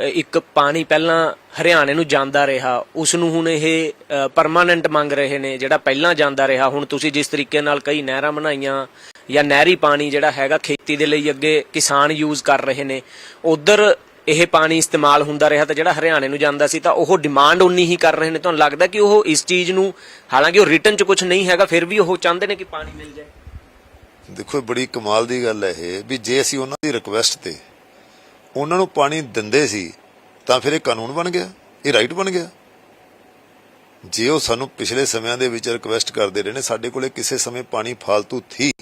ਇੱਕ ਪਾਣੀ ਪਹਿਲਾਂ ਹਰਿਆਣੇ ਨੂੰ ਜਾਂਦਾ ਰਿਹਾ ਉਸ ਨੂੰ ਹੁਣ ਇਹ ਪਰਮਾਨੈਂਟ ਮੰਗ ਰਹੇ ਨੇ, ਜਿਹੜਾ ਪਹਿਲਾਂ ਜਾਂਦਾ ਰਿਹਾ, ਹੁਣ ਤੁਸੀਂ ਜਿਸ ਤਰੀਕੇ ਨਾਲ ਕਈ ਨਹਿਰਾਂ ਬਣਾਈਆਂ ਜਾਂ ਨਹਿਰੀ ਪਾਣੀ ਜਿਹੜਾ ਹੈਗਾ ਖੇਤੀ ਦੇ ਲਈ ਅੱਗੇ ਕਿਸਾਨ ਯੂਜ਼ ਕਰ ਰਹੇ ਨੇ, ਉਧਰ ਇਹ ਪਾਣੀ ਇਸਤੇਮਾਲ ਹੁੰਦਾ ਰਿਹਾ ਤਾਂ ਜਿਹੜਾ ਹਰਿਆਣੇ ਨੂੰ ਜਾਂਦਾ ਸੀ ਤਾਂ ਉਹ ਡਿਮਾਂਡ ਉਨੀ ਹੀ ਕਰ ਰਹੇ ਨੇ। ਤੁਹਾਨੂੰ ਲੱਗਦਾ ਕਿ ਉਹ ਇਸ ਚੀਜ਼ ਨੂੰ, ਹਾਲਾਂਕਿ ਉਹ ਰਿਟਰਨ 'ਚ ਕੁਝ ਨਹੀਂ ਹੈਗਾ, ਫਿਰ ਵੀ ਉਹ ਚਾਹੁੰਦੇ ਨੇ ਕਿ ਪਾਣੀ ਮਿਲ ਜਾਏ? ਦੇਖੋ ਬੜੀ ਕਮਾਲ ਦੀ ਗੱਲ ਹੈ ਇਹ, ਵੀ ਜੇ ਅਸੀਂ ਉਹਨਾਂ ਦੀ ਰਿਕੁਐਸਟ ਤੇ ਉਹਨਾਂ ਨੂੰ ਪਾਣੀ ਦਿੰਦੇ ਸੀ, ਤਾਂ ਫਿਰ ਇਹ ਕਾਨੂੰਨ ਬਣ ਗਿਆ, ਇਹ ਰਾਈਟ ਬਣ ਗਿਆ। ਜੇ ਉਹ ਸਾਨੂੰ ਪਿਛਲੇ ਸਮਿਆਂ ਦੇ ਵਿੱਚ ਰਿਕੁਐਸਟ ਕਰਦੇ ਰਹੇ ਨੇ, ਸਾਡੇ ਕੋਲੇ ਕਿਸੇ ਸਮੇਂ ਪਾਣੀ ਫालतू ਥੀ,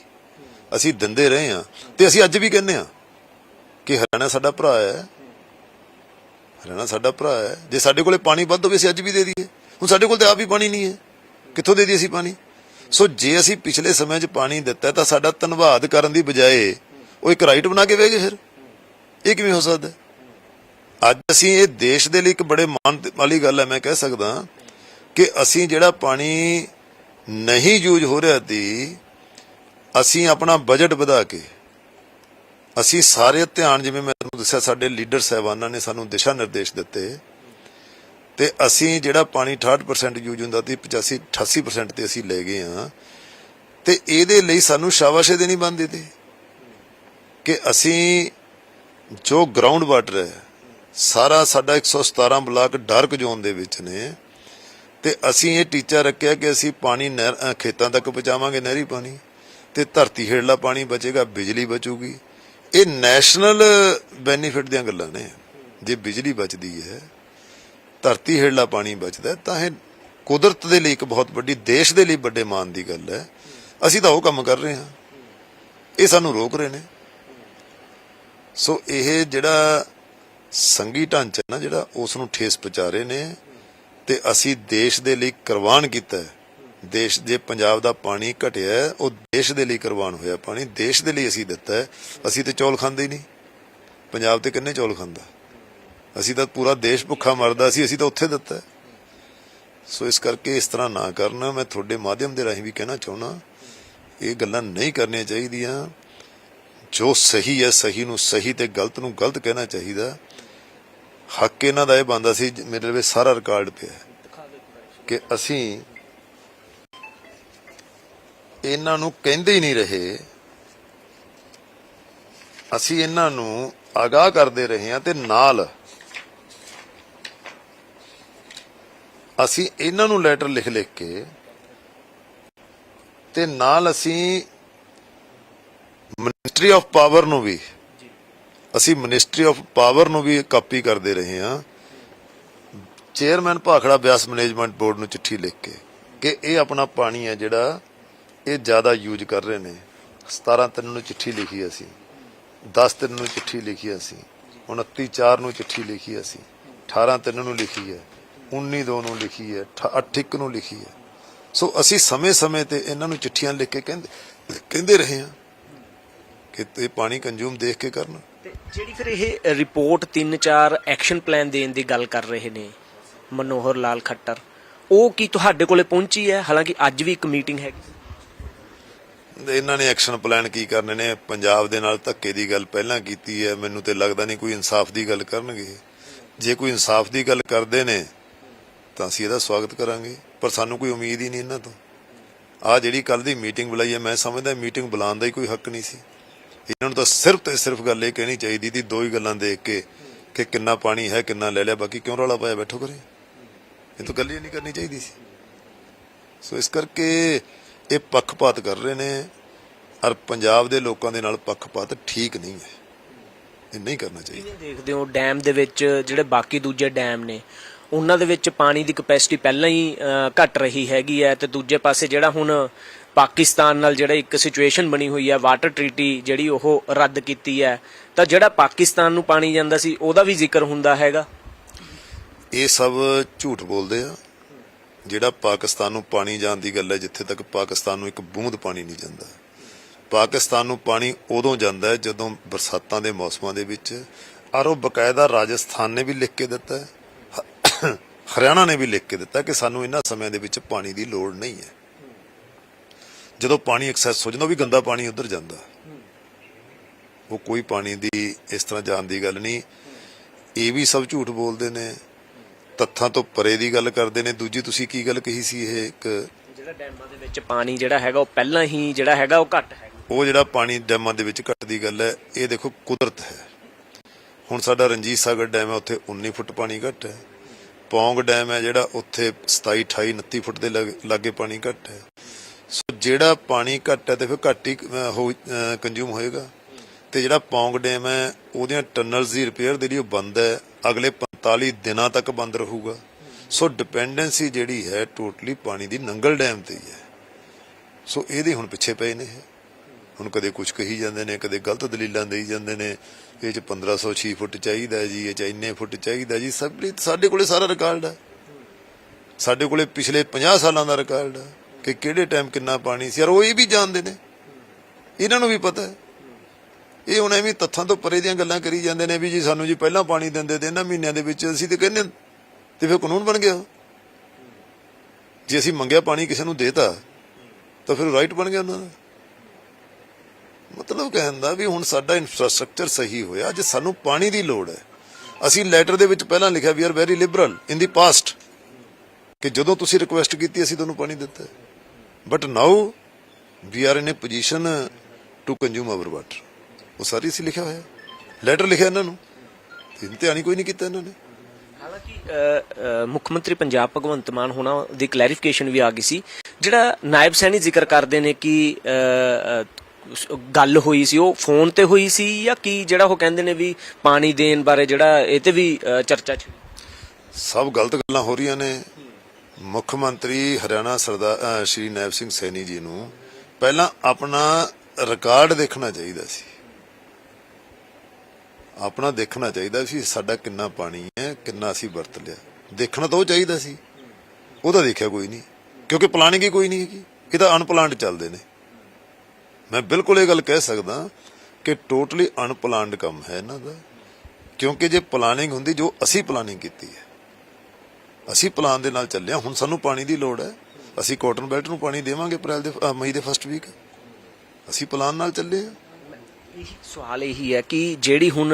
ਅਸੀਂ ਦਿੰਦੇ ਰਹੇ ਹਾਂ। ਤੇ ਅਸੀਂ ਅੱਜ ਵੀ ਕਹਿੰਦੇ ਹਾਂ ਕਿ ਹਰਿਆਣਾ ਸਾਡਾ ਭਰਾ ਹੈ ਹਰਿਆਣਾ ਸਾਡਾ ਭਰਾ ਹੈ। ਜੇ ਸਾਡੇ ਕੋਲੇ ਪਾਣੀ ਵੱਧ ਹੋਵੇ, ਅਸੀਂ ਅੱਜ ਵੀ ਦੇ ਦਈਏ। ਹੁਣ ਸਾਡੇ ਕੋਲ ਤੇ ਆਪ ਹੀ ਪਾਣੀ ਨਹੀਂ ਹੈ। ਕਿੱਥੋਂ ਦੇ ਦਈਏ ਅਸੀਂ ਪਾਣੀ? ਸੋ ਜੇ ਅਸੀਂ ਪਿਛਲੇ ਸਮੇਂ 'ਚ ਪਾਣੀ ਦਿੱਤਾ ਤਾਂ ਸਾਡਾ ਧੰਨਵਾਦ ਕਰਨ ਦੀ ਬਜਾਏ ਉਹ ਇੱਕ ਰਾਈਟ ਬਣਾ ਕੇ ਵੇਗੇ ਫਿਰ। ਇਹ ਕਿਵੇਂ ਹੋ ਸਕਦਾ ਅੱਜ ਅਸੀਂ ਇਹ ਦੇਸ਼ ਦੇ ਲਈ ਇੱਕ ਬੜੇ ਮਾਣ ਵਾਲੀ ਗੱਲ ਹੈ, ਮੈਂ ਕਹਿ ਸਕਦਾ ਕਿ ਅਸੀਂ ਜਿਹੜਾ ਪਾਣੀ ਨਹੀਂ ਯੂਜ਼ ਹੋ ਰਿਹਾ ਸੀ, ਅਸੀਂ ਆਪਣਾ ਬਜਟ ਵਧਾ ਕੇ ਅਸੀਂ ਸਾਰੇ ਧਿਆਨ, ਜਿਵੇਂ ਮੈਂ ਤੁਹਾਨੂੰ ਦੱਸਿਆ, ਸਾਡੇ ਲੀਡਰ ਸਹਿਬਾਨਾਂ ਨੇ ਸਾਨੂੰ ਦਿਸ਼ਾ ਨਿਰਦੇਸ਼ ਦਿੱਤੇ। ਤੇ ਅਸੀਂ ਜਿਹੜਾ ਪਾਣੀ 68% ਯੂਜ਼ ਹੁੰਦਾ ਸੀ 85 88% ਤੇ ਅਸੀਂ ਲੈ ਗਏ ਹਾਂ। ਤੇ ਇਹਦੇ ਲਈ ਸਾਨੂੰ ਸ਼ਾਬਾਸ਼ੇ ਦੇਣੀ ਬੰਦੀ ਤੇ ਕਿ ਅਸੀਂ ਜੋ ਗਰਾਊਂਡ ਵਾਟਰ ਹੈ, ਸਾਰਾ ਸਾਡਾ 117 ਬਲਾਕ ਡਾਰਕ ਜ਼ੋਨ ਦੇ ਵਿੱਚ ਨੇ। ਤੇ ਅਸੀਂ ਇਹ ਟੀਚਾ ਰੱਖਿਆ ਕਿ ਅਸੀਂ ਪਾਣੀ ਨਹਿਰ ਖੇਤਾਂ ਤੱਕ ਪਹੁੰਚਾਵਾਂਗੇ ਨਹਿਰੀ ਪਾਣੀ। ਤੇ ਧਰਤੀ ਹੇਠਲਾ ਪਾਣੀ ਬਚੇਗਾ, ਬਿਜਲੀ ਬਚੂਗੀ। ਇਹ ਨੈਸ਼ਨਲ ਬੈਨੀਫਿਟ ਦੀਆਂ ਗੱਲਾਂ ਨੇ। ਜੇ ਬਿਜਲੀ ਬਚਦੀ ਹੈ, ਧਰਤੀ ਹੇਠਲਾ ਪਾਣੀ ਬਚਦਾ ਤਾਂ ਇਹ ਕੁਦਰਤ ਦੇ ਲਈ ਇੱਕ ਬਹੁਤ ਵੱਡੀ, ਦੇਸ਼ ਦੇ ਲਈ ਵੱਡੇ ਮਾਣ ਦੀ ਗੱਲ ਹੈ। ਅਸੀਂ ਤਾਂ ਉਹ ਕੰਮ ਕਰ ਰਹੇ ਹਾਂ। ਇਹ ਸਾਨੂੰ ਰੋਕ ਰਹੇ ਨੇ। ਸੋ ਇਹ ਜਿਹੜਾ ਸੰਗੀ ਢਾਂਚਾ ਨਾ, ਜਿਹੜਾ ਉਸ ਨੂੰ ਠੇਸ ਪਹੁੰਚਾ ਰਹੇ ਨੇ ਤੇ ਅਸੀਂ ਦੇਸ਼ ਦੇ ਲਈ ਕੁਰਬਾਨ ਕੀਤਾ ਹੈ। ਦੇਸ਼ ਜੇ ਪੰਜਾਬ ਦਾ ਪਾਣੀ ਘਟਿਆ, ਉਹ ਦੇਸ਼ ਦੇ ਲਈ ਕੁਰਬਾਨ ਹੋਇਆ ਪਾਣੀ। ਦੇਸ਼ ਦੇ ਲਈ ਅਸੀਂ ਦਿੱਤਾ ਅਸੀਂ ਤੇ ਚੌਲ ਖਾਂਦੇ ਹੀ ਨਹੀਂ। ਪੰਜਾਬ ਤੇ ਕਿੰਨੇ ਚੌਲ ਖਾਂਦਾ? ਅਸੀਂ ਤਾਂ ਪੂਰਾ ਦੇਸ਼ ਭੁੱਖਾ ਮਰਦਾ ਸੀ, ਅਸੀਂ ਤਾਂ ਉੱਥੇ ਦਿੱਤਾ ਸੋ ਇਸ ਕਰਕੇ ਇਸ ਤਰ੍ਹਾਂ ਨਾ ਕਰਨਾ। ਮੈਂ ਤੁਹਾਡੇ ਮਾਧਿਅਮ ਦੇ ਰਾਹੀਂ ਵੀ ਕਹਿਣਾ ਚਾਹੁੰਦਾ, ਇਹ ਗੱਲਾਂ ਨਹੀਂ ਕਰਨੀਆਂ ਚਾਹੀਦੀਆਂ। ਜੋ ਸਹੀ ਹੈ, ਸਹੀ ਨੂੰ ਸਹੀ ਤੇ ਗਲਤ ਨੂੰ ਗਲਤ ਕਹਿਣਾ ਚਾਹੀਦਾ। ਹੱਕ ਇਹਨਾਂ ਦਾ ਇਹ ਬੰਦਾ ਸੀ, ਮੇਰੇ ਲਈ ਸਾਰਾ ਰਿਕਾਰਡ ਪਿਆ ਕਿ ਅਸੀਂ ਇਹਨਾਂ ਨੂੰ ਕਹਿੰਦੇ ਹੀ ਨਹੀਂ ਰਹੇ। ਅਸੀਂ ਇਹਨਾਂ ਨੂੰ ਆਗਾਹ ਕਰਦੇ ਰਹੇ ਹਾਂ ਤੇ ਨਾਲ ਅਸੀਂ ਇਹਨਾਂ ਨੂੰ ਲੈਟਰ ਲਿਖ ਲਿਖ ਕੇ ਤੇ ਨਾਲ ਅਸੀਂ ਮਿਨਿਸਟਰੀ ਆਫ ਪਾਵਰ ਨੂੰ ਵੀ, ਅਸੀਂ ਮਿਨਿਸਟਰੀ ਆਫ ਪਾਵਰ ਨੂੰ ਵੀ ਕਾਪੀ ਕਰਦੇ ਰਹੇ ਹਾਂ। Chairman Bhakra Beas management board ਨੂੰ ਚਿੱਠੀ ਲਿਖ ਕੇ ਕਿ ਇਹ ਆਪਣਾ ਪਾਣੀ ਹੈ ਜਿਹੜਾ ਇਹ ਜ਼ਿਆਦਾ ਯੂਜ਼ ਕਰ ਰਹੇ ਨੇ। 17 ਤਿੰਨ ਨੂੰ ਚਿੱਠੀ ਲਿਖੀ ਅਸੀਂ। 10 ਤਿੰਨ ਨੂੰ ਚਿੱਠੀ ਲਿਖੀ ਅਸੀਂ। 29 ਚਾਰ ਨੂੰ ਚਿੱਠੀ ਲਿਖੀ ਅਸੀਂ। 18 ਤਿੰਨ ਨੂੰ ਲਿਖੀ ਹੈ। 19 ਦੋ ਨੂੰ ਲਿਖੀ ਹੈ। 8 ਇੱਕ ਨੂੰ ਲਿਖੀ ਹੈ। ਸੋ ਅਸੀਂ ਸਮੇਂ-ਸਮੇਂ ਤੇ ਇਹਨਾਂ ਨੂੰ ਚਿੱਠੀਆਂ ਲਿਖ ਕੇ ਕਹਿੰਦੇ ਕਹਿੰਦੇ ਰਹੇ ਹਾਂ ਕਿ ਇਹ ਪਾਣੀ ਕੰਜ਼ੂਮ ਦੇਖ ਕੇ ਕਰਨ। ਜਿਹੜੀ ਫਿਰ ਇਹ ਰਿਪੋਰਟ 3-4 ਐਕਸ਼ਨ ਪਲਾਨ ਦੇਣ ਦੀ ਗੱਲ ਕਰ ਰਹੇ ਨੇ, ਮਨੋਹਰ ਲਾਲ ਖੱਟਰ, ਉਹ ਕੀ ਤੁਹਾਡੇ ਕੋਲੇ ਪਹੁੰਚੀ ਹੈ? ਹਾਲਾਂਕਿ ਅੱਜ ਵੀ ਇੱਕ ਮੀਟਿੰਗ ਹੈਗੀ। ਇਹਨਾਂ ਨੇ ਐਕਸ਼ਨ ਪਲਾਨ ਕੀ ਕਰਨੇ ਨੇ? ਪੰਜਾਬ ਦੇ ਨਾਲ ਧੱਕੇ ਦੀ ਗੱਲ ਪਹਿਲਾਂ ਕੀਤੀ ਹੈ। ਮੈਨੂੰ ਤੇ ਲੱਗਦਾ ਨਹੀਂ ਕੋਈ ਇਨਸਾਫ ਦੀ ਗੱਲ ਕਰਨਗੇ। ਜੇ ਕੋਈ ਇਨਸਾਫ ਦੀ ਗੱਲ ਕਰਦੇ ਨੇ, ਤਾਂ ਅਸੀਂ ਇਹਦਾ ਸਵਾਗਤ ਕਰਾਂਗੇ। ਪਰ ਸਾਨੂੰ ਕੋਈ ਉਮੀਦ ਹੀ ਨਹੀਂ ਇਹਨਾਂ ਤੋਂ। ਆ ਜਿਹੜੀ ਕੱਲ ਦੀ ਮੀਟਿੰਗ ਬੁਲਾਈ ਹੈ, ਮੈਂ ਸਮਝਦਾ ਮੀਟਿੰਗ ਬੁਲਾਉਣ ਦਾ ਹੀ ਕੋਈ ਹੱਕ ਨਹੀਂ ਸੀ। ਇਹਨਾਂ ਨੂੰ ਤਾਂ ਸਿਰਫ ਤੇ ਸਿਰਫ ਗੱਲ ਇਹ ਕਹਿਣੀ ਚਾਹੀਦੀ ਸੀ, ਦੋ ਹੀ ਗੱਲਾਂ ਦੇਖ ਕੇ ਕਿ ਕਿੰਨਾ ਪਾਣੀ ਹੈ, ਕਿੰਨਾ ਲੈ ਲਿਆ, ਬਾਕੀ ਕਿਉਂ ਰੌਲਾ ਪਾਇਆ? ਬੈਠੋ ਕਰੇ ਇਹ ਤਾਂ ਗੱਲ ਹੀ ਨਹੀਂ ਕਰਨੀ ਚਾਹੀਦੀ ਸੀ। ਸੋ ਇਸ ਕਰਕੇ ਇਹ ਪੱਖਪਾਤ ਕਰ ਰਹੇ ਨੇ ਔਰ ਪੰਜਾਬ ਦੇ ਲੋਕਾਂ ਦੇ ਨਾਲ ਪੱਖਪਾਤ ਠੀਕ ਨਹੀਂ ਹੈ। ਇਹ ਨਹੀਂ ਕਰਨਾ ਚਾਹੀਦਾ। ਦੇਖਦੇ ਹੋ ਡੈਮ ਦੇ ਵਿੱਚ ਜਿਹੜੇ ਬਾਕੀ ਦੂਜੇ ਡੈਮ ਨੇ ਉਹਨਾਂ ਦੇ ਵਿੱਚ ਪਾਣੀ ਦੀ ਕਪੈਸਿਟੀ ਪਹਿਲਾਂ ਹੀ ਘਟ ਰਹੀ ਹੈਗੀ ਹੈ ਤੇ ਦੂਜੇ ਪਾਸੇ ਜਿਹੜਾ ਹੁਣ ਪਾਕਿਸਤਾਨ ਨਾਲ ਜਿਹੜਾ ਇੱਕ ਸਿਚੁਏਸ਼ਨ ਬਣੀ ਹੋਈ ਹੈ ਵਾਟਰ ਟ੍ਰੀਟੀ ਜਿਹੜੀ ਉਹ ਰੱਦ ਕੀਤੀ ਹੈ ਤਾਂ ਜਿਹੜਾ ਪਾਕਿਸਤਾਨ ਨੂੰ ਪਾਣੀ ਜਾਂਦਾ ਸੀ ਉਹਦਾ ਵੀ ਜ਼ਿਕਰ ਹੁੰਦਾ ਹੈਗਾ? ਇਹ ਸਭ ਝੂਠ ਬੋਲਦੇ ਆ। ਜਿਹੜਾ ਪਾਕਿਸਤਾਨ ਨੂੰ ਪਾਣੀ ਜਾਣ ਦੀ ਗੱਲ ਹੈ, ਜਿੱਥੇ ਤੱਕ ਪਾਕਿਸਤਾਨ ਨੂੰ ਇੱਕ ਬੂੰਦ ਪਾਣੀ ਨਹੀਂ ਜਾਂਦਾ। ਪਾਕਿਸਤਾਨ ਨੂੰ ਪਾਣੀ ਉਦੋਂ ਜਾਂਦਾ ਜਦੋਂ ਬਰਸਾਤਾਂ ਦੇ ਮੌਸਮਾਂ ਦੇ ਵਿੱਚ ਔਰ ਉਹ ਬਕਾਇਦਾ ਰਾਜਸਥਾਨ ਨੇ ਵੀ ਲਿਖ ਕੇ ਦਿੱਤਾ ਹੈ, ਹਰਿਆਣਾ ਨੇ ਵੀ ਲਿਖ ਕੇ ਦਿੱਤਾ ਕਿ ਸਾਨੂੰ ਇਹਨਾਂ ਸਮਿਆਂ ਦੇ ਵਿੱਚ ਪਾਣੀ ਦੀ ਲੋੜ ਨਹੀਂ ਹੈ। ਜਦੋਂ ਪਾਣੀ ਐਕਸੈਸ ਹੋ ਜਾਂਦਾ, ਉਹ ਵੀ ਗੰਦਾ ਪਾਣੀ ਉਧਰ ਜਾਂਦਾ। ਉਹ ਕੋਈ ਪਾਣੀ ਦੀ ਇਸ ਤਰ੍ਹਾਂ ਜਾਣ ਦੀ ਗੱਲ ਨਹੀਂ। ਇਹ ਵੀ ਸਭ ਝੂਠ ਬੋਲਦੇ ਨੇ। ਤੱਥਾਂ ਤੋਂ ਪਰੇ ਦੀ ਗੱਲ ਕਰਦੇ ਨੇ। ਦੂਜੀ ਤੁਸੀਂ ਕੀ ਗੱਲ ਕਹੀ ਸੀ ਇਹ ਇੱਕ ਜਿਹੜਾ ਡੈਮਾਂ ਦੇ ਵਿੱਚ ਪਾਣੀ ਜਿਹੜਾ ਹੈਗਾ ਉਹ ਪਹਿਲਾਂ ਹੀ ਜਿਹੜਾ ਹੈਗਾ ਉਹ ਘਟ ਹੈਗਾ ਉਹ ਜਿਹੜਾ ਪਾਣੀ ਡੈਮਾਂ ਦੇ ਵਿੱਚ ਘੱਟ ਦੀ ਗੱਲ ਹੈ ਇਹ ਦੇਖੋ ਕੁਦਰਤ ਹੈ। ਹੁਣ ਸਾਡਾ ਰਣਜੀਤ ਸਾਗਰ ਡੈਮ ਹੈ ਉੱਥੇ 19 ਫੁੱਟ ਪਾਣੀ ਘੱਟ ਹੈ। ਪੌਂਗ ਡੈਮ ਹੈ ਜਿਹੜਾ ਉੱਥੇ 27 28 29 ਫੁੱਟ ਦੇ ਲਾਗੇ- ਪਾਣੀ ਘੱਟ ਹੈ। ਸੋ ਜਿਹੜਾ ਪਾਣੀ ਘੱਟ ਹੈ ਤੇ ਫਿਰ ਘੱਟ ਹੀ ਹੋ ਕੰਜ਼ੂਮ ਹੋਏਗਾ। ਤੇ ਜਿਹੜਾ ਪੌਂਗ ਡੈਮ ਹੈ ਉਹਦੀਆਂ ਟਨਲਸ ਦੀ ਰਿਪੇਅਰ ਦੇ ਲਈ ਉਹ ਬੰਦ ਹੈ। ਅਗਲੇ 45 ਦਿਨਾਂ ਤੱਕ ਬੰਦ ਰਹੂਗਾ। ਸੋ ਡਿਪੈਂਡੈਂਸੀ ਜਿਹੜੀ ਹੈ ਟੋਟਲੀ ਪਾਣੀ ਦੀ ਨੰਗਲ ਡੈਮ ਤੇ ਹੀ ਹੈ। ਸੋ ਇਹਦੇ ਹੁਣ ਪਿੱਛੇ ਪਏ ਨੇ। ਹੁਣ ਕਦੇ ਕੁਝ ਕਹੀ ਜਾਂਦੇ ਨੇ, ਕਦੇ ਗਲਤ ਦਲੀਲਾਂ ਦੇਈ ਜਾਂਦੇ ਨੇ। ਇਹ ਚ 1506 ਫੁੱਟ ਚਾਹੀਦਾ ਜੀ, ਇਹ ਚ ਇੰਨੇ ਫੁੱਟ ਚਾਹੀਦਾ ਜੀ। ਸਭ ਲਈ ਸਾਡੇ ਕੋਲੇ ਸਾਰਾ ਰਿਕਾਰਡ ਹੈ। ਸਾਡੇ ਕੋਲੇ ਪਿਛਲੇ 50 ਸਾਲਾਂ ਦਾ ਰਿਕਾਰਡ ਹੈ ਕਿ ਕਿਹੜੇ ਟਾਈਮ ਕਿੰਨਾ ਪਾਣੀ ਸੀ। ਯਾਰ ਉਹ ਇਹ ਵੀ ਜਾਣਦੇ ਨੇ। ਇਹਨਾਂ ਨੂੰ ਵੀ ਪਤਾ ਹੈ। ਇਹ ਹੁਣ ਐਵੇਂ ਤੱਥਾਂ ਤੋਂ ਪਰੇ ਦੀਆਂ ਗੱਲਾਂ ਕਰੀ ਜਾਂਦੇ ਨੇ ਵੀ ਜੀ ਸਾਨੂੰ ਜੀ ਪਹਿਲਾਂ ਪਾਣੀ ਦਿੰਦੇ ਤੇ ਇਹਨਾਂ ਮਹੀਨਿਆਂ ਦੇ ਵਿੱਚ ਅਸੀਂ ਤੇ ਕਹਿੰਦੇ ਹਾਂ, ਤੇ ਫਿਰ ਕਾਨੂੰਨ ਬਣ ਗਿਆ। ਜੇ ਅਸੀਂ ਮੰਗਿਆ ਪਾਣੀ ਕਿਸੇ ਨੂੰ ਦੇਤਾ ਤਾਂ ਫਿਰ ਰਾਈਟ ਬਣ ਗਿਆ ਉਹਨਾਂ ਦਾ। ਮਤਲਬ ਕਹਿਣ ਦਾ ਵੀ ਹੁਣ ਸਾਡਾ ਇਨਫਰਾਸਟ੍ਰਕਚਰ ਸਹੀ ਹੋਇਆ ਅੱਜ ਸਾਨੂੰ ਪਾਣੀ ਦੀ ਲੋੜ ਹੈ। ਅਸੀਂ ਲੈਟਰ ਦੇ ਵਿੱਚ ਪਹਿਲਾਂ ਲਿਖਿਆ we are very liberal in the past ਕਿ ਜਦੋਂ ਤੁਸੀਂ ਰਿਕੁਐਸਟ ਕੀਤੀ ਅਸੀਂ ਤੁਹਾਨੂੰ ਪਾਣੀ ਦਿੱਤਾ। But now we are in a position to consume our water ਉਹ ਸਾਰੀ ਸੀ ਲਿਖਿਆ ਹੋਇਆ। ਲੈਟਰ ਲਿਖਿਆ ਇਹਨਾਂ ਨੂੰ। ਇੰਤਿਹਾਨੀ ਕੋਈ ਨਹੀਂ ਕੀਤਾ ਇਹਨਾਂ ਨੇ। ਹਾਲਾਂਕਿ ਅ, ਅ, ਮੁੱਖ ਮੰਤਰੀ ਪੰਜਾਬ ਭਗਵੰਤ ਮਾਨ ਹੋਣਾ ਦੀ ਕਲੈਰੀਫਿਕੇਸ਼ਨ ਵੀ ਆ ਗਈ ਸੀ। ਜਿਹੜਾ ਨਾਇਬ ਸੈਣੀ ਜ਼ਿਕਰ ਕਰਦੇ ਨੇ ਕਿ ਅ, ਅ, ਸ- ਗੱਲ ਹੋਈ ਸੀ ਉਹ ਫੋਨ ਤੇ ਹੋਈ ਸੀ ਜਾਂ ਕੀ? ਜਿਹੜਾ ਉਹ ਕਹਿੰਦੇ ਨੇ ਵੀ ਪਾਣੀ ਦੇਣ ਬਾਰੇ ਜਿਹੜਾ ਇਹ ਤੇ ਵੀ ਅ, ਚਰਚਾ ਚ ਸਭ ਗਲਤ ਗੱਲਾਂ ਹੋ ਰਹੀਆਂ ਨੇ। ਮੁੱਖ ਮੰਤਰੀ ਹਰਿਆਣਾ ਸਰਦਾਰ ਅਹ ਸ਼੍ਰੀ ਨੈਬ ਸਿੰਘ ਸੈਣੀ ਜੀ ਨੂੰ ਪਹਿਲਾਂ ਆਪਣਾ ਰਿਕਾਰਡ ਦੇਖਣਾ ਚਾਹੀਦਾ ਸੀ। ਆਪਣਾ ਦੇਖਣਾ ਚਾਹੀਦਾ ਸੀ ਸਾਡਾ ਕਿੰਨਾ ਪਾਣੀ ਹੈ, ਕਿੰਨਾ ਅਸੀਂ ਵਰਤ ਲਿਆ। ਦੇਖਣਾ ਤਾਂ ਉਹ ਚਾਹੀਦਾ ਸੀ। ਉਹ ਤਾਂ ਦੇਖਿਆ ਕੋਈ ਨਹੀਂ। ਕਿਉਂਕਿ ਪਲਾਨਿੰਗ ਹੀ ਕੋਈ ਨਹੀਂ ਹੈਗੀ। ਇਹ ਤਾਂ ਅਨਪਲਾਨਡ ਚੱਲਦੇ ਨੇ। ਮੈਂ ਬਿਲਕੁਲ ਇਹ ਗੱਲ ਕਹਿ ਸਕਦਾ ਕਿ ਟੋਟਲੀ ਅਨਪਲਾਨਡ ਕੰਮ ਹੈ ਇਹਨਾਂ ਦਾ। ਕਿਉਂਕਿ ਜੇ ਪਲਾਨਿੰਗ ਹੁੰਦੀ, ਜੋ ਅਸੀਂ ਪਲਾਨਿੰਗ ਕੀਤੀ ਹੈ, ਅਸੀਂ ਪਲਾਨ ਦੇ ਨਾਲ ਚੱਲਿਆ। ਹੁਣ ਸਾਨੂੰ ਪਾਣੀ ਦੀ ਲੋੜ ਹੈ। ਅਸੀਂ ਕਾਟਨ ਬੈਲਟ ਨੂੰ ਪਾਣੀ ਦੇਵਾਂਗੇ ਅਪ੍ਰੈਲ ਦੇ ਮਈ ਦੇ ਫਸਟ ਵੀਕ ਅਸੀਂ ਪਲਾਨ ਨਾਲ ਚੱਲੇ ਹਾਂ। ਸਵਾਲ ਇਹੀ ਹੈ ਕਿ ਜਿਹੜੀ ਹੁਣ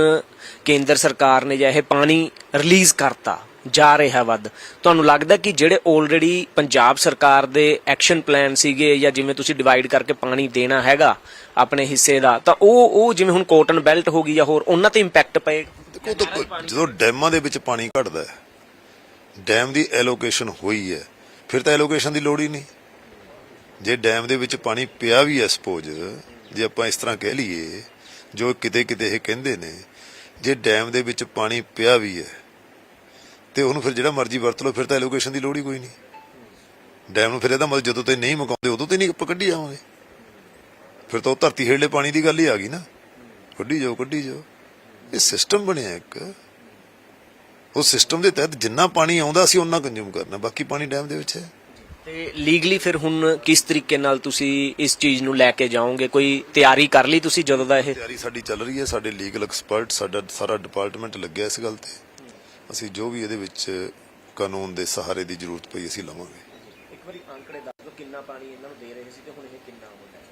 ਕੇਂਦਰ ਸਰਕਾਰ ਨੇ ਜਾਂ ਇਹ ਪਾਣੀ ਰਿਲੀਜ਼ ਕਰਤਾ, ਜਾ ਰਿਹਾ ਵੱਧ, ਤੁਹਾਨੂੰ ਲੱਗਦਾ ਕਿ ਜਿਹੜੇ ਆਲਰੇਡੀ ਪੰਜਾਬ ਸਰਕਾਰ ਦੇ ਐਕਸ਼ਨ ਪਲਾਨ ਸੀਗੇ ਜਾਂ ਜਿਵੇਂ ਤੁਸੀਂ ਡਿਵਾਈਡ ਕਰਕੇ ਪਾਣੀ ਦੇਣਾ ਹੈਗਾ ਆਪਣੇ ਹਿੱਸੇ ਦਾ, ਤਾਂ ਉਹ ਉਹ ਜਿਵੇਂ ਹੁਣ ਕੋਟਨ ਬੈਲਟ ਹੋ ਗਈ ਜਾਂ ਹੋਰ, ਉਹਨਾਂ ਤੇ ਇੰਪੈਕਟ ਪਏਗਾ ਦੇਖੋ ਜਦੋਂ ਡੈਮਾਂ ਦੇ ਵਿੱਚ ਪਾਣੀ ਘਟਦਾ ਹੈ, ਡੈਮ ਦੀ ਐਲੋਕੇਸ਼ਨ ਹੋਈ ਹੈ, ਫਿਰ ਤਾਂ ਐਲੋਕੇਸ਼ਨ ਦੀ ਲੋੜ ਹੀ ਨਹੀਂ। ਜੇ ਡੈਮ ਦੇ ਵਿੱਚ ਪਾਣੀ ਪਿਆ ਵੀ ਹੈ ਸਪੋਜ਼ ਜੇ ਆਪਾਂ ਇਸ ਤਰ੍ਹਾਂ ਕਹਿ ਲਈਏ, ਜੋ ਕਿਤੇ ਕਿਤੇ ਇਹ ਕਹਿੰਦੇ ਨੇ, ਜੇ ਡੈਮ ਦੇ ਵਿੱਚ ਪਾਣੀ ਪਿਆ ਵੀ ਹੈ, ਤੇ ਉਹਨੂੰ ਫਿਰ ਜਿਹੜਾ ਮਰਜ਼ੀ ਵਰਤ ਲਓ, ਫਿਰ ਤਾਂ ਐਲੋਕੇਸ਼ਨ ਦੀ ਲੋੜ ਹੀ ਕੋਈ ਨਹੀਂ। ਡੈਮ ਨੂੰ ਫਿਰ ਇਹਦਾ ਮਤਲਬ ਜਦੋਂ ਤੇ ਨਹੀਂ ਮੁਕਾਉਂਦੇ, ਉਦੋਂ ਤੇ ਨਹੀਂ ਆਪਾਂ ਕੱਢੀ ਜਾਵਾਂਗੇ। ਫਿਰ ਤਾਂ ਉਹ ਧਰਤੀ ਹੇਠਲੇ ਪਾਣੀ ਦੀ ਗੱਲ ਹੀ ਆ ਗਈ ਨਾ। ਕੱਢੀ ਜਾਓ ਕੱਢੀ ਜਾਓ। ਇਹ ਸਿਸਟਮ ਬਣਿਆ ਇੱਕ। ਉਹ ਸਿਸਟਮ ਦੇ ਤਹਿਤ ਜਿੰਨਾ ਪਾਣੀ ਆਉਂਦਾ ਸੀ ਉਹਨਾਂ ਕੰਜ਼ੂਮ ਕਰਨਾ। ਬਾਕੀ ਪਾਣੀ ਡੈਮ ਦੇ ਵਿੱਚ ਹੈ। ਤੇ ਲੀਗਲੀ ਫਿਰ ਹੁਣ ਕਿਸ ਤਰੀਕੇ ਨਾਲ ਤੁਸੀਂ ਇਸ ਚੀਜ਼ ਨੂੰ ਲੈ ਕੇ ਜਾਓਗੇ? ਕੋਈ ਤਿਆਰੀ ਕਰ ਲਈ ਤੁਸੀਂ ਜਦੋਂ ਦਾ ਇਹ? ਤਿਆਰੀ ਸਾਡੀ ਚੱਲ ਰਹੀ ਹੈ ਸਾਡੇ ਲੀਗਲ ਐਕਸਪਰਟ ਸਾਡਾ ਸਾਰਾ ਡਿਪਾਰਟਮੈਂਟ ਲੱਗਿਆ ਇਸ ਗੱਲ ਤੇ। ਅਸੀਂ ਜੋ ਵੀ ਇਹਦੇ ਵਿੱਚ ਕਾਨੂੰਨ ਦੇ ਸਹਾਰੇ ਦੀ ਜ਼ਰੂਰਤ ਪਈ ਅਸੀਂ ਲਵਾਂਗੇ। ਇੱਕ ਵਾਰੀ ਅੰਕੜੇ ਦੱਸ ਦਿਓ ਕਿੰਨਾ ਪਾਣੀ ਇਹਨਾਂ ਨੂੰ ਦੇ ਰਹੇ ਸੀ ਤੇ ਹੁਣ ਇਹ ਕਿੰਨਾ ਹੁੰਦਾ ਹੈ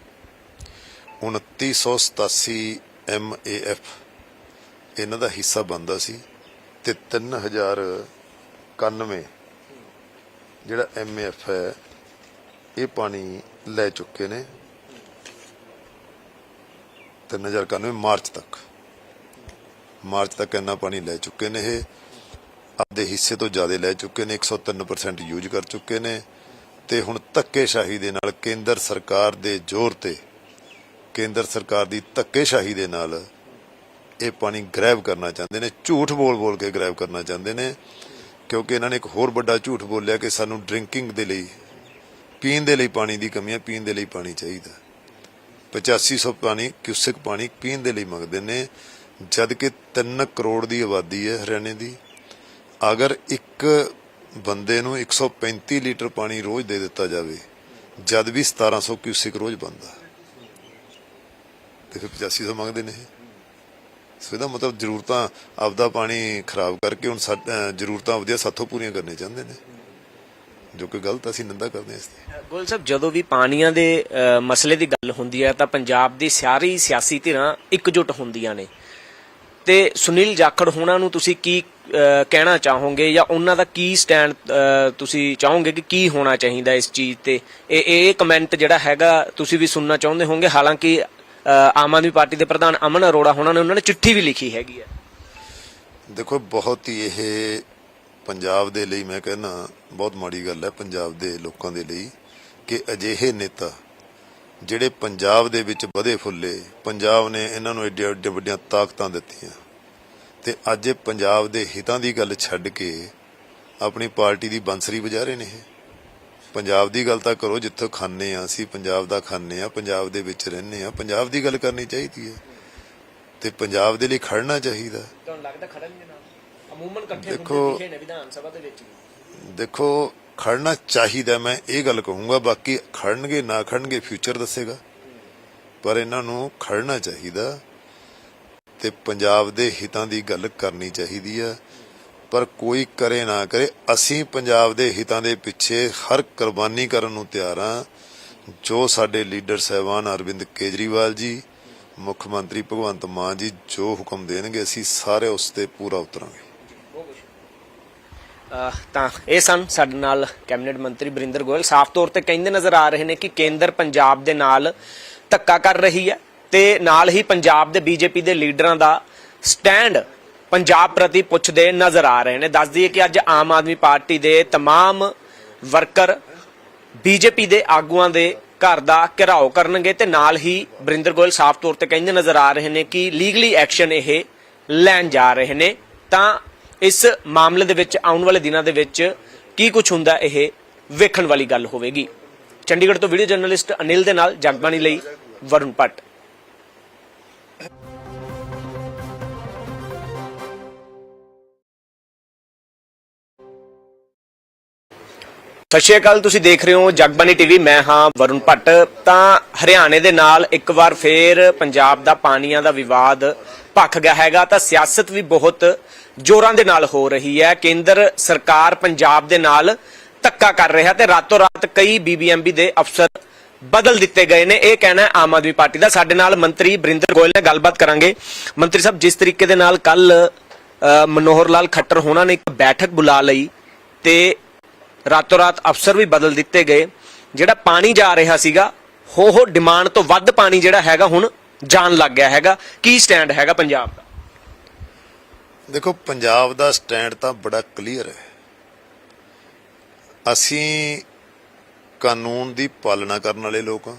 2987 MAF ਇਹਨਾਂ ਦਾ ਹਿੱਸਾ ਬੰਦਾ ਸੀ ਤੇ 3091 ਜਿਹੜਾ MAF ਹੈ, ਇਹ ਪਾਣੀ ਲੈ ਚੁੱਕੇ ਨੇ 3091 ਮਾਰਚ ਤੱਕ। ਮਾਰਚ ਤੱਕ ਇੰਨਾ ਪਾਣੀ ਲੈ ਚੁੱਕੇ ਨੇ ਇਹ। ਆਪਦੇ ਹਿੱਸੇ ਤੋਂ ਜ਼ਿਆਦਾ ਲੈ ਚੁੱਕੇ ਨੇ 103% ਯੂਜ਼ ਕਰ ਚੁੱਕੇ ਨੇ। ਤੇ ਹੁਣ ਧੱਕੇਸ਼ਾਹੀ ਦੇ ਨਾਲ ਕੇਂਦਰ ਸਰਕਾਰ ਦੇ ਜ਼ੋਰ ਤੇ, ਕੇਂਦਰ ਸਰਕਾਰ ਦੀ ਧੱਕੇਸ਼ਾਹੀ ਦੇ ਨਾਲ ਇਹ ਪਾਣੀ ਗ੍ਰੈਬ ਕਰਨਾ ਚਾਹੁੰਦੇ ਨੇ। ਝੂਠ ਬੋਲ-ਬੋਲ ਕੇ ਗ੍ਰੈਬ ਕਰਨਾ ਚਾਹੁੰਦੇ ਨੇ। ਕਿਉਂਕਿ ਇਹਨਾਂ ਨੇ ਇੱਕ ਹੋਰ ਵੱਡਾ ਝੂਠ ਬੋਲਿਆ ਕਿ ਸਾਨੂੰ ਡਰਿੰਕਿੰਗ ਦੇ ਲਈ, ਪੀਣ ਦੇ ਲਈ ਪਾਣੀ ਦੀ ਕਮੀ ਹੈ, ਪੀਣ ਦੇ ਲਈ ਪਾਣੀ ਚਾਹੀਦਾ 8500 ਪਾਣੀ, ਕਿਊਸਿਕ ਪਾਣੀ ਪੀਣ ਦੇ ਲਈ ਮੰਗਦੇ ਨੇ, ਜਦ ਕਿ 3 ਕਰੋੜ ਦੀ ਆਬਾਦੀ ਹੈ ਹਰਿਆਣੇ ਦੀ। ਅਗਰ ਇੱਕ ਬੰਦੇ ਨੂੰ 135 ਲੀਟਰ ਪਾਣੀ ਰੋਜ਼ ਦੇ ਦਿੱਤਾ ਜਾਵੇ, ਜਦ ਵੀ 1700 ਕਿਊਸਿਕ ਰੋਜ਼ ਬੰਦਾ ਤੇ ਫਿਰ 8500 ਮੰਗਦੇ ਨੇ ਇਹ। ਸੋ ਇਹਦਾ ਮਤਲਬ ਜ਼ਰੂਰਤਾਂ ਆਪਦਾ ਪਾਣੀ ਖਰਾਬ ਕਰਕੇ ਹੁਣ ਜ਼ਰੂਰਤਾਂ ਆਪਦੀਆਂ ਸਾਥੋਂ ਪੂਰੀਆਂ ਕਰਨੇ ਚਾਹੁੰਦੇ ਨੇ, ਜੋ ਕਿ ਗਲਤ ਅਸੀਂ ਨਿੰਦਾ ਕਰਦੇ ਹਾਂ ਇਸ ਦੀ ਗੋਲ ਸਾਹਿਬ, ਜਦੋਂ ਵੀ ਪਾਣੀਆਂ ਦੇ ਮਸਲੇ ਦੀ ਗੱਲ ਹੁੰਦੀ ਹੈ ਤਾਂ ਪੰਜਾਬ ਦੀ ਸਾਰੀ ਸਿਆਸੀ ਧਿਰਾਂ ਇਕਜੁੱਟ ਹੁੰਦੀਆਂ ਨੇ। ਤੇ ਸੁਨੀਲ ਜਾਖੜ, ਹੋਣਾ ਨੂੰ ਤੁਸੀਂ ਕੀ ਕਹਿਣਾ ਚਾਹੋਗੇ ਜਾਂ ਉਹਨਾਂ ਦਾ ਕੀ ਸਟੈਂਡ ਤੁਸੀਂ ਚਾਹੋਗੇ ਕਿ ਕੀ ਹੋਣਾ ਚਾਹੀਦਾ ਇਸ ਚੀਜ਼ ਤੇ? ਇਹ ਇਹ ਕਮੈਂਟ ਜਿਹੜਾ ਹੈਗਾ, ਤੁਸੀਂ ਵੀ ਸੁਣਨਾ ਚਾਹੁੰਦੇ ਹੋਗੇ ਹਾਲਾਂਕਿ ਆਮ ਆਦਮੀ ਪਾਰਟੀ ਦੇ ਪ੍ਰਧਾਨ ਅਮਨ ਅਰੋੜਾ ਹੋਣਾ ਨੇ ਉਹਨਾਂ ਨੇ ਚਿੱਠੀ ਵੀ ਲਿਖੀ ਹੈਗੀ ਹੈ। ਦੇਖੋ, ਬਹੁਤ ਹੀ ਇਹ ਪੰਜਾਬ ਦੇ ਲਈ ਮੈਂ ਕਹਿੰਦਾ, ਬਹੁਤ ਮਾੜੀ ਗੱਲ ਹੈ ਪੰਜਾਬ ਦੇ ਲੋਕਾਂ ਦੇ ਲਈ ਕਿ ਅਜਿਹੇ ਨੇਤਾ ਜਿਹੜੇ ਪੰਜਾਬ ਦੇ ਵਿੱਚ ਵਧੇ ਫੁੱਲੇ, ਪੰਜਾਬ ਨੇ ਇਹਨਾਂ ਨੂੰ ਏਡੇ ਏਡੇ ਵੱਡੀਆਂ ਤਾਕਤਾਂ ਦਿੱਤੀਆਂ ਤੇ ਅੱਜ ਇਹ ਪੰਜਾਬ ਦੇ ਹਿੱਤਾਂ ਦੀ ਗੱਲ ਛੱਡ ਕੇ ਆਪਣੀ ਪਾਰਟੀ ਦੀ ਬੰਸਰੀ ਵਜਾ ਰਹੇ ਨੇ ਇਹ। ਪੰਜਾਬ ਦੀ ਗੱਲ ਤਾਂ ਕਰੋ ਜਿੱਥੋਂ ਖਾਂਦੇ ਆ ਅਸੀਂ ਪੰਜਾਬ ਦਾ ਖਾਂਦੇ ਆ ਪੰਜਾਬ ਦੇ ਵਿੱਚ ਰਹਿੰਦੇ ਆ ਪੰਜਾਬ ਦੀ ਗੱਲ ਕਰਨੀ ਚਾਹੀਦੀ ਹੈ। ਤੇ ਪੰਜਾਬ ਦੇ ਲਈ ਖੜਨਾ ਚਾਹੀਦਾ। ਤੁਹਾਨੂੰ ਲੱਗਦਾ ਖੜਨਗੇ ਨਾਲ? ਅਮੂਮਨ ਇਕੱਠੇ ਦੇਖੋ- ਹੁੰਦੇ ਦਿਖੇ ਨੇ ਵਿਧਾਨ ਸਭਾ ਦੇ ਵਿੱਚ ਵੀ। ਦੇਖੋ ਖੜਨਾ ਚਾਹੀਦਾ ਮੈਂ ਇਹ ਗੱਲ ਕਹੂੰਗਾ ਬਾਕੀ ਖੜਨਗੇ ਨਾ ਖੜਨਗੇ ਫਿਊਚਰ ਦੱਸੇਗਾ। ਪਰ ਇਹਨਾਂ ਨੂੰ ਖੜਨਾ ਚਾਹੀਦਾ। ਤੇ ਪੰਜਾਬ ਦੇ ਹਿੱਤਾਂ ਦੀ ਗੱਲ ਕਰਨੀ ਚਾਹੀਦੀ ਆ ਪਰ ਕੋਈ ਕਰੇ ਨਾ ਕਰੇ, ਅਸੀਂ ਪੰਜਾਬ ਦੇ ਹਿੱਤਾਂ ਦੇ ਪਿੱਛੇ ਹਰ ਕੁਰਬਾਨੀ ਕਰਨ ਨੂੰ ਤਿਆਰ ਆ ਜੋ ਸਾਡੇ ਲੀਡਰ ਸਹਿਬਾਨ ਅਰਵਿੰਦ ਕੇਜਰੀਵਾਲ ਜੀ, ਮੁੱਖ ਮੰਤਰੀ ਭਗਵੰਤ ਮਾਨ ਜੀ, ਜੋ ਹੁਕਮ ਦੇਣਗੇ, ਅਸੀਂ ਸਾਰੇ ਉਸ ਤੇ ਪੂਰਾ ਉਤਰਾਂਗੇ। ਤਾਂ ਇਹ ਸਨ ਸਾਡੇ ਨਾਲ ਕੈਬਨਿਟ ਮੰਤਰੀ ਬਰਿੰਦਰ ਗੋਇਲ। ਸਾਫ਼ ਤੌਰ ਤੇ ਕਹਿੰਦੇ ਨਜ਼ਰ ਆ ਰਹੇ ਨੇ ਕਿ ਕੇਂਦਰ ਪੰਜਾਬ ਦੇ ਨਾਲ ਧੱਕਾ ਕਰ ਰਹੀ ਹੈ ਤੇ ਨਾਲ ਹੀ ਪੰਜਾਬ ਦੇ ਬੀਜੇਪੀ ਦੇ ਲੀਡਰਾਂ ਦਾ ਸਟੈਂਡ ਪੰਜਾਬ ਪ੍ਰਤੀ ਪੁੱਛਦੇ ਨਜ਼ਰ ਆ ਰਹੇ ਨੇ ਦੱਸ ਦਈਏ ਕਿ ਅੱਜ ਆਮ ਆਦਮੀ ਪਾਰਟੀ ਦੇ तमाम ਵਰਕਰ ਬੀਜੇਪੀ ਦੇ ਆਗੂਆਂ ਦੇ ਘਰ ਦਾ ਘਿਰਾਓ ਕਰਨਗੇ ਤੇ ਨਾਲ ਹੀ ਬਰਿੰਦਰ ਗੋਇਲ ਸਾਫ਼ ਤੌਰ ਤੇ ਕਹਿੰਦੇ ਨਜ਼ਰ ਆ ਰਹੇ ਨੇ ਕਿ ਲੀਗਲੀ ਐਕਸ਼ਨ ਇਹ ਲੈਣ ਜਾ ਰਹੇ ਨੇ ਤਾਂ ਇਸ ਮਾਮਲੇ ਦੇ ਵਿੱਚ ਆਉਣ ਵਾਲੇ ਦਿਨਾਂ ਦੇ ਵਿੱਚ ਕੀ ਕੁਝ ਹੁੰਦਾ ਇਹ ਵੇਖਣ ਵਾਲੀ ਗੱਲ ਹੋਵੇਗੀ ਚੰਡੀਗੜ੍ਹ ਤੋਂ ਵੀਡੀਓ ਜਰਨਲਿਸਟ ਅਨਿਲ ਦੇ ਨਾਲ ਜਗਬਾਣੀ ਲਈ ਵਰੁਣ ਭੱਟ ਸਤਿ ਸ਼੍ਰੀ ਅਕਾਲ, ਤੁਸੀਂ ਦੇਖ ਰਹੇ ਹੋ ਜਗਬਾਨੀ ਟੀਵੀ ਮੈਂ ਹਾਂ ਵਰੁਣ ਭੱਟ। ਤਾਂ ਹਰਿਆਣੇ ਦੇ ਨਾਲ ਇੱਕ ਵਾਰ ਫੇਰ ਪੰਜਾਬ ਦਾ ਪਾਣੀਆਂ ਦਾ ਵਿਵਾਦ ਭਖ ਗਿਆ ਹੈਗਾ, ਤਾਂ ਸਿਆਸਤ ਵੀ ਬਹੁਤ ਜ਼ੋਰਾਂ ਦੇ ਨਾਲ ਹੋ ਰਹੀ ਹੈ। ਕੇਂਦਰ ਸਰਕਾਰ ਪੰਜਾਬ ਦੇ ਨਾਲ ਧੱਕਾ ਕਰ ਰਿਹਾ ਤੇ ਰਾਤੋਂ ਰਾਤ ਕਈ ਬੀਬੀਐਮਬੀ ਦੇ ਅਫਸਰ ਬਦਲ ਦਿੱਤੇ ਗਏ ਨੇ। ਇਹ ਕਹਿਣਾ ਆਮ ਆਦਮੀ ਪਾਰਟੀ ਦਾ। ਸਾਡੇ ਨਾਲ ਮੰਤਰੀ ਬਰਿੰਦਰ ਗੋਇਲ ਨੇ ਗੱਲਬਾਤ ਕਰਾਂਗੇ। ਮੰਤਰੀ ਸਾਹਿਬ, ਜਿਸ ਤਰੀਕੇ ਦੇ ਨਾਲ ਕੱਲ ਮਨੋਹਰ ਲਾਲ ਖੱਟਰ ਹੋਣਾ ਨੇ ਇੱਕ ਬੈਠਕ ਬੁਲਾ ਲਈ ਤੇ ਰਾਤੋਂ ਰਾਤ ਅਫਸਰ ਵੀ ਬਦਲ ਦਿੱਤੇ ਗਏ। ਜਿਹੜਾ ਪਾਣੀ ਜਾ ਰਿਹਾ ਸੀਗਾ ਹੋ ਹੋ ਡਿਮਾਂਡ ਤੋਂ ਵੱਧ ਪਾਣੀ ਜਿਹੜਾ ਹੈਗਾ ਹੁਣ ਜਾਣ ਲੱਗ ਗਿਆ ਹੈਗਾ। ਕੀ ਸਟੈਂਡ ਹੈਗਾ ਪੰਜਾਬ ਦਾ? ਦੇਖੋ, ਪੰਜਾਬ ਦਾ ਸਟੈਂਡ ਤਾਂ ਬੜਾ ਕਲੀਅਰ ਹੈ। ਅਸੀਂ ਕਾਨੂੰਨ ਦੀ ਪਾਲਣਾ ਕਰਨ ਵਾਲੇ ਲੋਕ ਹਾਂ।